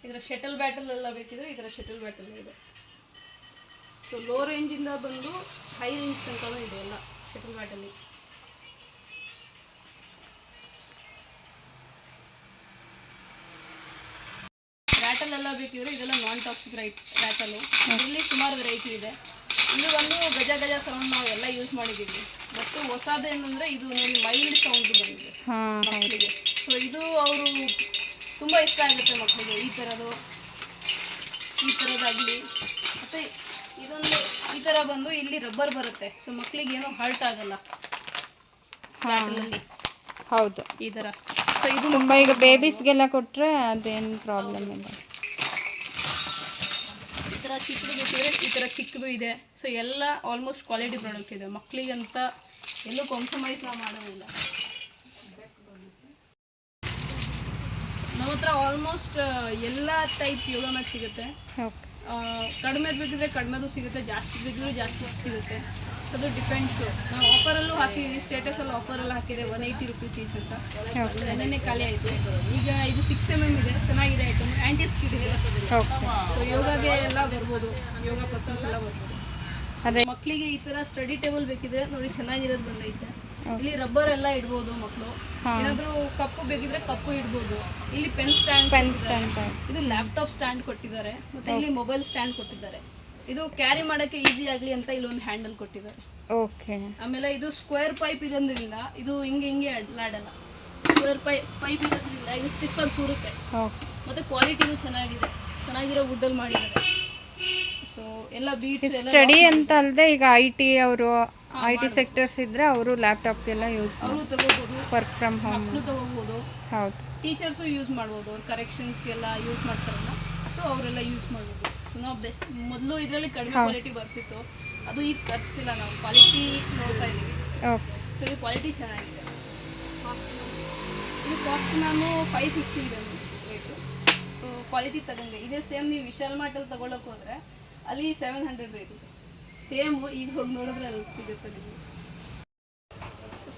ಇದರ ಶಟಲ್ ಬ್ಯಾಟಲ್ ಎಲ್ಲ ಬೇಕಿದ್ರೆ ಇದರ ಶಟಲ್ ಬ್ಯಾಟಲ್ ಇದೆ. ಸೊ ಲೋ ರೇಂಜಿಂದ ಬಂದು ಹೈ ರೇಂಜ್ ತನಕ ಇದೆ ಎಲ್ಲ ಶಟಲ್ ಬ್ಯಾಟಲ್ಲಿ ರ್ಯಾಟಲ್ ಎಲ್ಲ ಬೇಕಿದ್ರೆ ಇದೆಲ್ಲ ನಾನ್ ಟಾಕ್ಸಿಕ್ ರೈಟ್ ಬ್ಯಾಟಲ್ ಇಲ್ಲಿ ಸುಮಾರು ವೆರೈಟಿ ಇದೆ. ಇಲ್ಲಿ ಒಂದು ಗಜ ಗಜ ಸೌಂಡ್ ನಾವು ಎಲ್ಲ ಯೂಸ್ ಮಾಡಿದ್ದೀವಿ. ಮತ್ತು ಹೊಸದೇನಂದ್ರೆ ಇದು ಮೈಂಡ್ ಮೈಲ್ಡ್ ಸೌಂಡ್ ಬಂದಿದೆ. ಮಕ್ಕಳಿಗೆ. ಸೊ ಇದು ಅವರು ತುಂಬ ಇಷ್ಟ ಆಗುತ್ತೆ ಮಕ್ಕಳಿಗೆ ಈ ಥರದ್ದು ಈ ಥರದ್ದಾಗಲಿ. ಮತ್ತು ಇದೊಂದು ಈ ಥರ ಬಂದು ಇಲ್ಲಿ ರಬ್ಬರ್ ಬರುತ್ತೆ ಸೊ ಮಕ್ಕಳಿಗೆ ಏನೂ ಹರ್ಟ್ ಆಗಲ್ಲ ಬ್ಯಾಟಲಲ್ಲಿ ಹೌದು. ಈ ಥರ. ಸೊ ಇದು ತುಂಬ ಈಗ ಬೇಬೀಸ್ಗೆಲ್ಲ ಕೊಟ್ಟರೆ ಅದೇನು ಪ್ರಾಬ್ಲಮ್ ಇಲ್ಲ. ಥರ ಚಿಕ್ಕದು ಬೇಕಿದ್ರೆ ಈ ಥರ ಚಿಕ್ಕದು ಇದೆ. ಸೊ ಎಲ್ಲ ಆಲ್ಮೋಸ್ಟ್ ಕ್ವಾಲಿಟಿ ಪ್ರಾಡಕ್ಟ್ ಇದೆ. ಮಕ್ಕಳಿಗಂತ ಎಲ್ಲೂ ಕಾಂಪ್ರಮೈಸ್ ನಾವು ಮಾಡೋದಿಲ್ಲ. ನಮ್ಮ ಹತ್ರ ಆಲ್ಮೋಸ್ಟ್ ಎಲ್ಲ ಟೈಪ್ ಯೋಗ ಮ್ಯಾಟ್ ಸಿಗುತ್ತೆ. ಕಡಿಮೆ ಬೇಕಿದ್ರೆ ಕಡಿಮೆದು ಸಿಗುತ್ತೆ ಜಾಸ್ತಿ ಬೇಕಿದ್ರೆ ಜಾಸ್ತಿ ಸಿಗುತ್ತೆ. ಅದು ಡಿಪೆಂಡ್ಸ್ ನಾವು ಆಫರಲ್ಲೂ ಹಾಕಿದ್ದೀವಿ ಸ್ಟೇಟಸಲ್ಲಿ ಆಫರಲ್ಲಿ ಹಾಕಿದೆ ಒನ್ ಏಯ್ಟಿ ರುಪೀಸ್ ಈಚ್ ಅಂತ. ನೆನ್ನೆ ಖಾಲಿ ಆಯಿತು. ಈಗ ಇದು ಸಿಕ್ಸ್ ಎಂ ಎಂ ಇದೆ ಚೆನ್ನಾಗಿದೆ ಐಟಮ್ ಆ್ಯಂಟಿ ಸ್ಕಿಡ್ ಇದೆ. ಸೊ ಯೋಗಾಗೆ ಎಲ್ಲ ಬರ್ಬೋದು. ಯೋಗ ಪರ್ಸನ್ಸ್ ಎಲ್ಲ ಬರ್ಬೋದು. ಮಕ್ಕಳಿಗೆ ಈ ಥರ ಸ್ಟಡಿ ಟೇಬಲ್ ಬೇಕಿದ್ರೆ ನೋಡಿ ಚೆನ್ನಾಗಿರೋದು ಬಂದೈತೆ. ಇಲ್ಲಿ ರಬ್ಬರ್ ಎಲ್ಲ ಇಡ್ಬೋದು ಮಕ್ಕಳು ಏನಾದ್ರೂ ಕಪ್ಪು ಬೇಕಿದ್ರೆ ಕಪ್ಪು ಇಡ್ಬೋದು. ಇಲ್ಲಿ ಪೆನ್ ಸ್ಟ್ಯಾಂಡ್ ಪೆನ್ ಸ್ಟ್ಯಾಂಡ್ ಇದು ಲ್ಯಾಪ್ಟಾಪ್ ಸ್ಟ್ಯಾಂಡ್ ಕೊಟ್ಟಿದ್ದಾರೆ. ಮತ್ತೆ ಇಲ್ಲಿ ಮೊಬೈಲ್ ಸ್ಟ್ಯಾಂಡ್ ಕೊಟ್ಟಿದ್ದಾರೆ. ಇದು ಕ್ಯಾರಿ ಮಾಡಕ್ಕೆ ಈಸಿ ಆಗಲಿ ಅಂತ ಇಲ್ಲಿ ಒಂದು ಹ್ಯಾಂಡಲ್ ಕೊಟ್ಟಿದ್ದಾರೆ. ಓಕೆ ಆಮೇಲೆ ಇದು ಸ್ಕ್ವೇರ್ ಪೈಪ್ ಇರೋದ್ರಿಂದ ಇದು ಹಿಂಗೆ ಹಿಂಗೆ ಅಡ್ಲಾಡಲ್ಲ. ಸ್ಕ್ವೇರ್ ಪೈಪ್ ಪೈಪ್ ಇರೋದ್ರಿಂದ ಇದು ಸ್ಟಿಫ್ ಆಗಿ ಕೂರುತ್ತೆ. ಮತ್ತೆ ಕ್ವಾಲಿಟಿನೂ ಚೆನ್ನಾಗಿದೆ. ಚೆನ್ನಾಗಿರೋ ವುಡ್ಡಲ್ಲಿ ಮಾಡಿದ್ದಾರೆ. ಸೊ ಎಲ್ಲ ಎಲ್ಲ ಸ್ಟಡಿ ಅಂತ ಅಲ್ಲದೆ ಈಗ ಐ ಟಿ ಅವರು ಐ ಟಿ ಸೆಕ್ಟರ್ಸ್ ಇದ್ದರೆ ಅವರು ಲ್ಯಾಪ್ಟಾಪ್ಗೆಲ್ಲ ಯೂಸ್ ಅವರು ತಗೋಬೋದು. ವರ್ಕ್ ಫ್ರಮ್ ಹೋಮ್ ಮಕ್ಕಳು ತಗೋಬೋದು. ಹೌದು. ಟೀಚರ್ಸು ಯೂಸ್ ಮಾಡ್ಬೋದು. ಅವ್ರು ಕರೆಕ್ಷನ್ಸ್ಗೆಲ್ಲ ಯೂಸ್ ಮಾಡ್ತಾರಲ್ಲ ಸೊ ಅವರೆಲ್ಲ ಯೂಸ್ ಮಾಡ್ಬೋದು. ಸೊ ನಾವು ಬೆಸ್ಟ್ ಮೊದಲು ಇದರಲ್ಲಿ ಕಡಿಮೆ ಕ್ವಾಲಿಟಿ ಬರ್ತಿತ್ತು. ಅದು ಈಗ ತರಿಸ್ತಿಲ್ಲ ನಾವು. ಕ್ವಾಲಿಟಿ ನೋಡ್ತಾ ಇದ್ದೀವಿ ಓಕೆ ಸೊ ಇದು ಕ್ವಾಲಿಟಿ ಚೆನ್ನಾಗಿದೆ. ಇದು ಕಾಸ್ಟ್ ನಾನು ಫೈವ್ ಫಿಫ್ಟಿ ಇದೆ ರೇಟು ಸೊ ಕ್ವಾಲಿಟಿ ತಗೊಂಡೆ. ಇದೇ ಸೇಮ್ ನೀವು ವಿಶಾಲ್ ಮಾರ್ಟಲ್ಲಿ ತಗೊಳ್ಳೋಕೆ ಹೋದರೆ ಅಲ್ಲಿ ಸೆವೆನ್ ಹಂಡ್ರೆಡ್ ರೇಟ್ ಇದೆ. ಸೇಮು ಈಗ ಹೋಗಿ ನೋಡಿದ್ರೆ ಅಲ್ಲಿ ಸಿಗುತ್ತೆ ನಿಮಗೆ.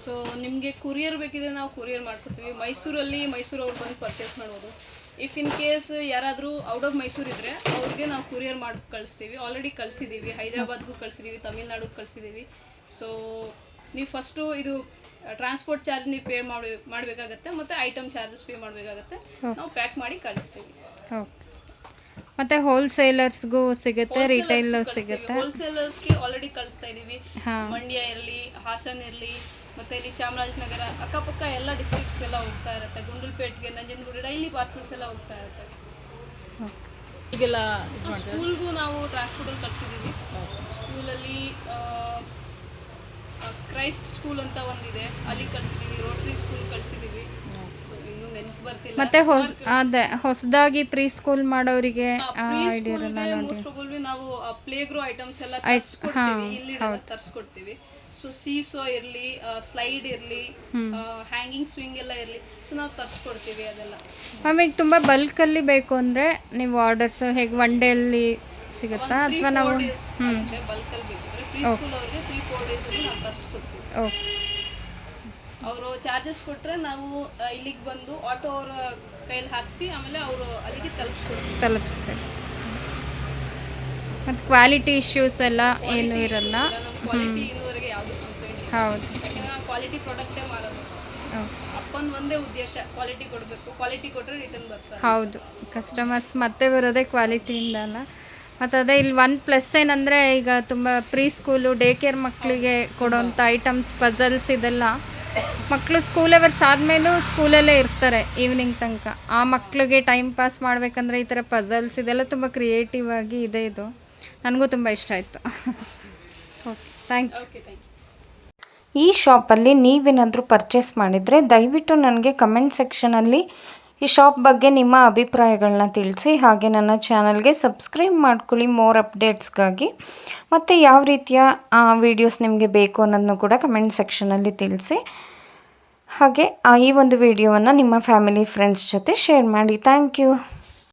ಸೊ ನಿಮಗೆ ಕುರಿಯರ್ ಬೇಕಿದ್ರೆ ನಾವು ಕುರಿಯರ್ ಮಾಡ್ಕೊಡ್ತೀವಿ. ಮೈಸೂರಲ್ಲಿ ಮೈಸೂರು ಅವ್ರು ಬಂದು ಪರ್ಚೇಸ್ ಮಾಡ್ಬೋದು. ಇಫ್ ಇನ್ ಕೇಸ್ ಯಾರಾದರೂ ಔಟ್ ಆಫ್ ಮೈಸೂರು ಇದ್ದರೆ ಅವ್ರಿಗೆ ನಾವು ಕುರಿಯರ್ ಮಾಡಿ ಕಳಿಸ್ತೀವಿ. ಆಲ್ರೆಡಿ ಕಳಿಸಿದ್ದೀವಿ ಹೈದ್ರಾಬಾದ್ಗೂ ಕಳಿಸಿದ್ದೀವಿ ತಮಿಳ್ನಾಡಿಗೆ ಕಳಿಸಿದ್ದೀವಿ ಸೊ ನೀವು ಫಸ್ಟು ಇದು ಟ್ರಾನ್ಸ್ಪೋರ್ಟ್ ಚಾರ್ಜ್ ನೀವು ಪೇ ಮಾಡಿ ಮಾಡಬೇಕಾಗತ್ತೆ. ಮತ್ತು ಐಟಮ್ ಚಾರ್ಜಸ್ ಪೇ ಮಾಡಬೇಕಾಗತ್ತೆ. ನಾವು ಪ್ಯಾಕ್ ಮಾಡಿ ಕಳಿಸ್ತೀವಿ. ಓಕೆ ಮತ್ತು ಹೋಲ್ಸೇಲರ್ಸ್ಗೂ ಸಿಗುತ್ತೆ ರಿಟೈಲ್ ಸಿಗುತ್ತೆ. ಹೋಲ್ಸೇಲರ್ಸ್ಗೆ ಆಲ್ರೆಡಿ ಕಳಿಸ್ತಾ ಇದ್ದೀವಿ ಮಂಡ್ಯ ಇರಲಿ ಹಾಸನ್ ಇರಲಿ ಮತ್ತೆ ಇಲ್ಲಿ ಚಾಮರಾಜನಗರ ಅಕ್ಕಪಕ್ಕ ಎಲ್ಲ ಡಿಸ್ಟ್ರಿಕ್ಟ್ಸ್ಗೆಲ್ಲ ಹೋಗ್ತಾ ಇರುತ್ತೆ. ಗುಂಡಲ್ಪೇಟೆಗೆ ನಂಜನಗೂಡು ಡೈಲಿ ಪಾರ್ಸಲ್ಸ್ ಎಲ್ಲ ಹೋಗ್ತಾ ಇರುತ್ತೆ. ಈಗೆಲ್ಲ ಸ್ಕೂಲ್ಗೂ ನಾವು ಟ್ರಾನ್ಸ್ಪೋರ್ಟಲ್ಲಿ ಕಳಿಸಿದ್ದೀವಿ ಸ್ಕೂಲಲ್ಲಿ ಕ್ರೈಸ್ಟ್ ಸ್ಕೂಲ್ ಅಂತ ಒಂದಿದೆ. ಅಲ್ಲಿ ಕಳಿಸಿದ್ದೀವಿ ರೋಟ್ರಿ ಸ್ಕೂಲ್ ಕಳಿಸಿದ್ದೀವಿ ಬರ್ತಿಲ್ಲ. ಮತ್ತೆ ಹೊಸ ಅದೇ ಹೊಸದಾಗಿ ಪ್ರೀ ಸ್ಕೂಲ್ ಮಾಡೋರಿಗೆ ಐಡಿಯಾ ಇರಲ್ಲ ಮೋಸ್ಟ್ ಪ್ರಾಬಬ್ಲಿ ನಾವು ಪ್ಲೇ ಗ್ರೋ ಐಟಮ್ಸ್ ಎಲ್ಲ ತರಿಸ್ಕೊಡ್ತೀವಿ ಇಲ್ಲಿ ತರಿಸ್ಕೊಡ್ತೀವಿ ಸೊ ಸೀಸೋ ಇರಲಿ ಸ್ಲೈಡ್ ಇರಲಿ ಹ್ಯಾಂಗಿಂಗ್ ಸ್ವಿಂಗ್ ಎಲ್ಲ ಇರಲಿ ಸೊ ನಾವು ತರಿಸ್ಕೊಡ್ತೀವಿ ಅದೆಲ್ಲ. ಆಮೇಲೆ ತುಂಬ ಬಲ್ಕಲ್ಲಿ ಬೇಕು ಅಂದರೆ ನೀವು ಆರ್ಡರ್ಸ್ ಹೇಗೆ ಒನ್ ಡೇಲಿ ಸಿಗುತ್ತಾ? ಅಥವಾ ನಾವು ಬಲ್ಕಲ್ಲಿ ಬೇಕಿದ್ರೆ ಪ್ರೀ ಸ್ಕೂಲ್ ಅವ್ರಿಗೆ ತ್ರೀ ಫೋರ್ ಡೇಸ್ ಅಲ್ಲಿ ನಾವು ತರಿಸ್ಕೊಡ್ತೀವಿ ಓಕೆ. ಅವರು ಚಾರ್ಜಸ್ ಕೊಟ್ಟರೆ ನಾವು ಇಲ್ಲಿಗೆ ಬಂದು ಆಟೋ ಅವರ ಕೈಯಲ್ಲಿ ಹಾಕಿಸಿ ಆಮೇಲೆ ಅವರು ಅಲ್ಲಿಗೆ ತಲುಪಿಸ್ಕೊಡ್ತೀವಿ ತಲುಪಿಸ್ತೇವೆ ಮತ್ತು ಕ್ವಾಲಿಟಿ ಇಶ್ಯೂಸ್ ಎಲ್ಲ ಏನು ಇರಲ್ಲ. ಕ್ವಾಲಿಟಿ ಯಾವುದು ಹೌದು. ಯಾಕಂದ್ರೆ ನಾವು ಕ್ವಾಲಿಟಿ ಪ್ರಾಡಕ್ಟೇ ಮಾಡೋದು ಅಪ್ಪನ ಒಂದೇ ಉದ್ದೇಶ ಕ್ವಾಲಿಟಿ ಕೊಡಬೇಕು. ಕ್ವಾಲಿಟಿ ಕೊಟ್ಟರೆ ರಿಟರ್ನ್ ಬರ್ತಾರೆ. ಹೌದು. ಕಸ್ಟಮರ್ಸ್ ಮತ್ತೆ ಬರೋದೇ ಕ್ವಾಲಿಟಿಯಿಂದ ಅಲ್ಲ ಮತ್ತು ಅದೇ ಇಲ್ಲಿ ಒನ್ ಪ್ಲಸ್ ಏನಂದರೆ ಈಗ ತುಂಬ ಪ್ರೀ ಸ್ಕೂಲು ಡೇ ಕೇರ್ ಮಕ್ಕಳಿಗೆ ಕೊಡೋಂಥ ಐಟಮ್ಸ್ ಪಝಲ್ಸ್ ಇದೆಲ್ಲ ಮಕ್ಕಳು ಸ್ಕೂಲ್ ಅವರ್ಸ್ ಆದಮೇಲೂ ಸ್ಕೂಲಲ್ಲೇ ಇರ್ತಾರೆ ಈವ್ನಿಂಗ್ ತನಕ. ಆ ಮಕ್ಕಳಿಗೆ ಟೈಮ್ ಪಾಸ್ ಮಾಡಬೇಕಂದ್ರೆ ಈ ಥರ ಪಝಲ್ಸ್ ಇದೆಲ್ಲ ತುಂಬ ಕ್ರಿಯೇಟಿವ್ ಆಗಿ ಇದೆ ಇದು. ನನಗೂ ತುಂಬ ಇಷ್ಟ ಆಯಿತು. Okay thank you okay thank you ಈ ಶಾಪಲ್ಲಿ ನೀವೇನಾದರೂ ಪರ್ಚೇಸ್ ಮಾಡಿದರೆ ದಯವಿಟ್ಟು ನನಗೆ ಕಮೆಂಟ್ ಸೆಕ್ಷನಲ್ಲಿ ಈ ಶಾಪ್ ಬಗ್ಗೆ ನಿಮ್ಮ ಅಭಿಪ್ರಾಯಗಳನ್ನ ತಿಳಿಸಿ ಹಾಗೆ ನನ್ನ ಚಾನಲ್ಗೆ ಸಬ್ಸ್ಕ್ರೈಬ್ ಮಾಡ್ಕೊಳ್ಳಿ ಮೋರ್ ಅಪ್ಡೇಟ್ಸ್ಗಾಗಿ ಮತ್ತು ಯಾವ ರೀತಿಯ ವೀಡಿಯೋಸ್ ನಿಮಗೆ ಬೇಕು ಅನ್ನೋದನ್ನು ಕೂಡ ಕಮೆಂಟ್ ಸೆಕ್ಷನಲ್ಲಿ ತಿಳಿಸಿ. ಹಾಗೆ ಈ ಒಂದು ವಿಡಿಯೋವನ್ನು ನಿಮ್ಮ ಫ್ಯಾಮಿಲಿ ಫ್ರೆಂಡ್ಸ್ ಜೊತೆ ಶೇರ್ ಮಾಡಿ. Thank you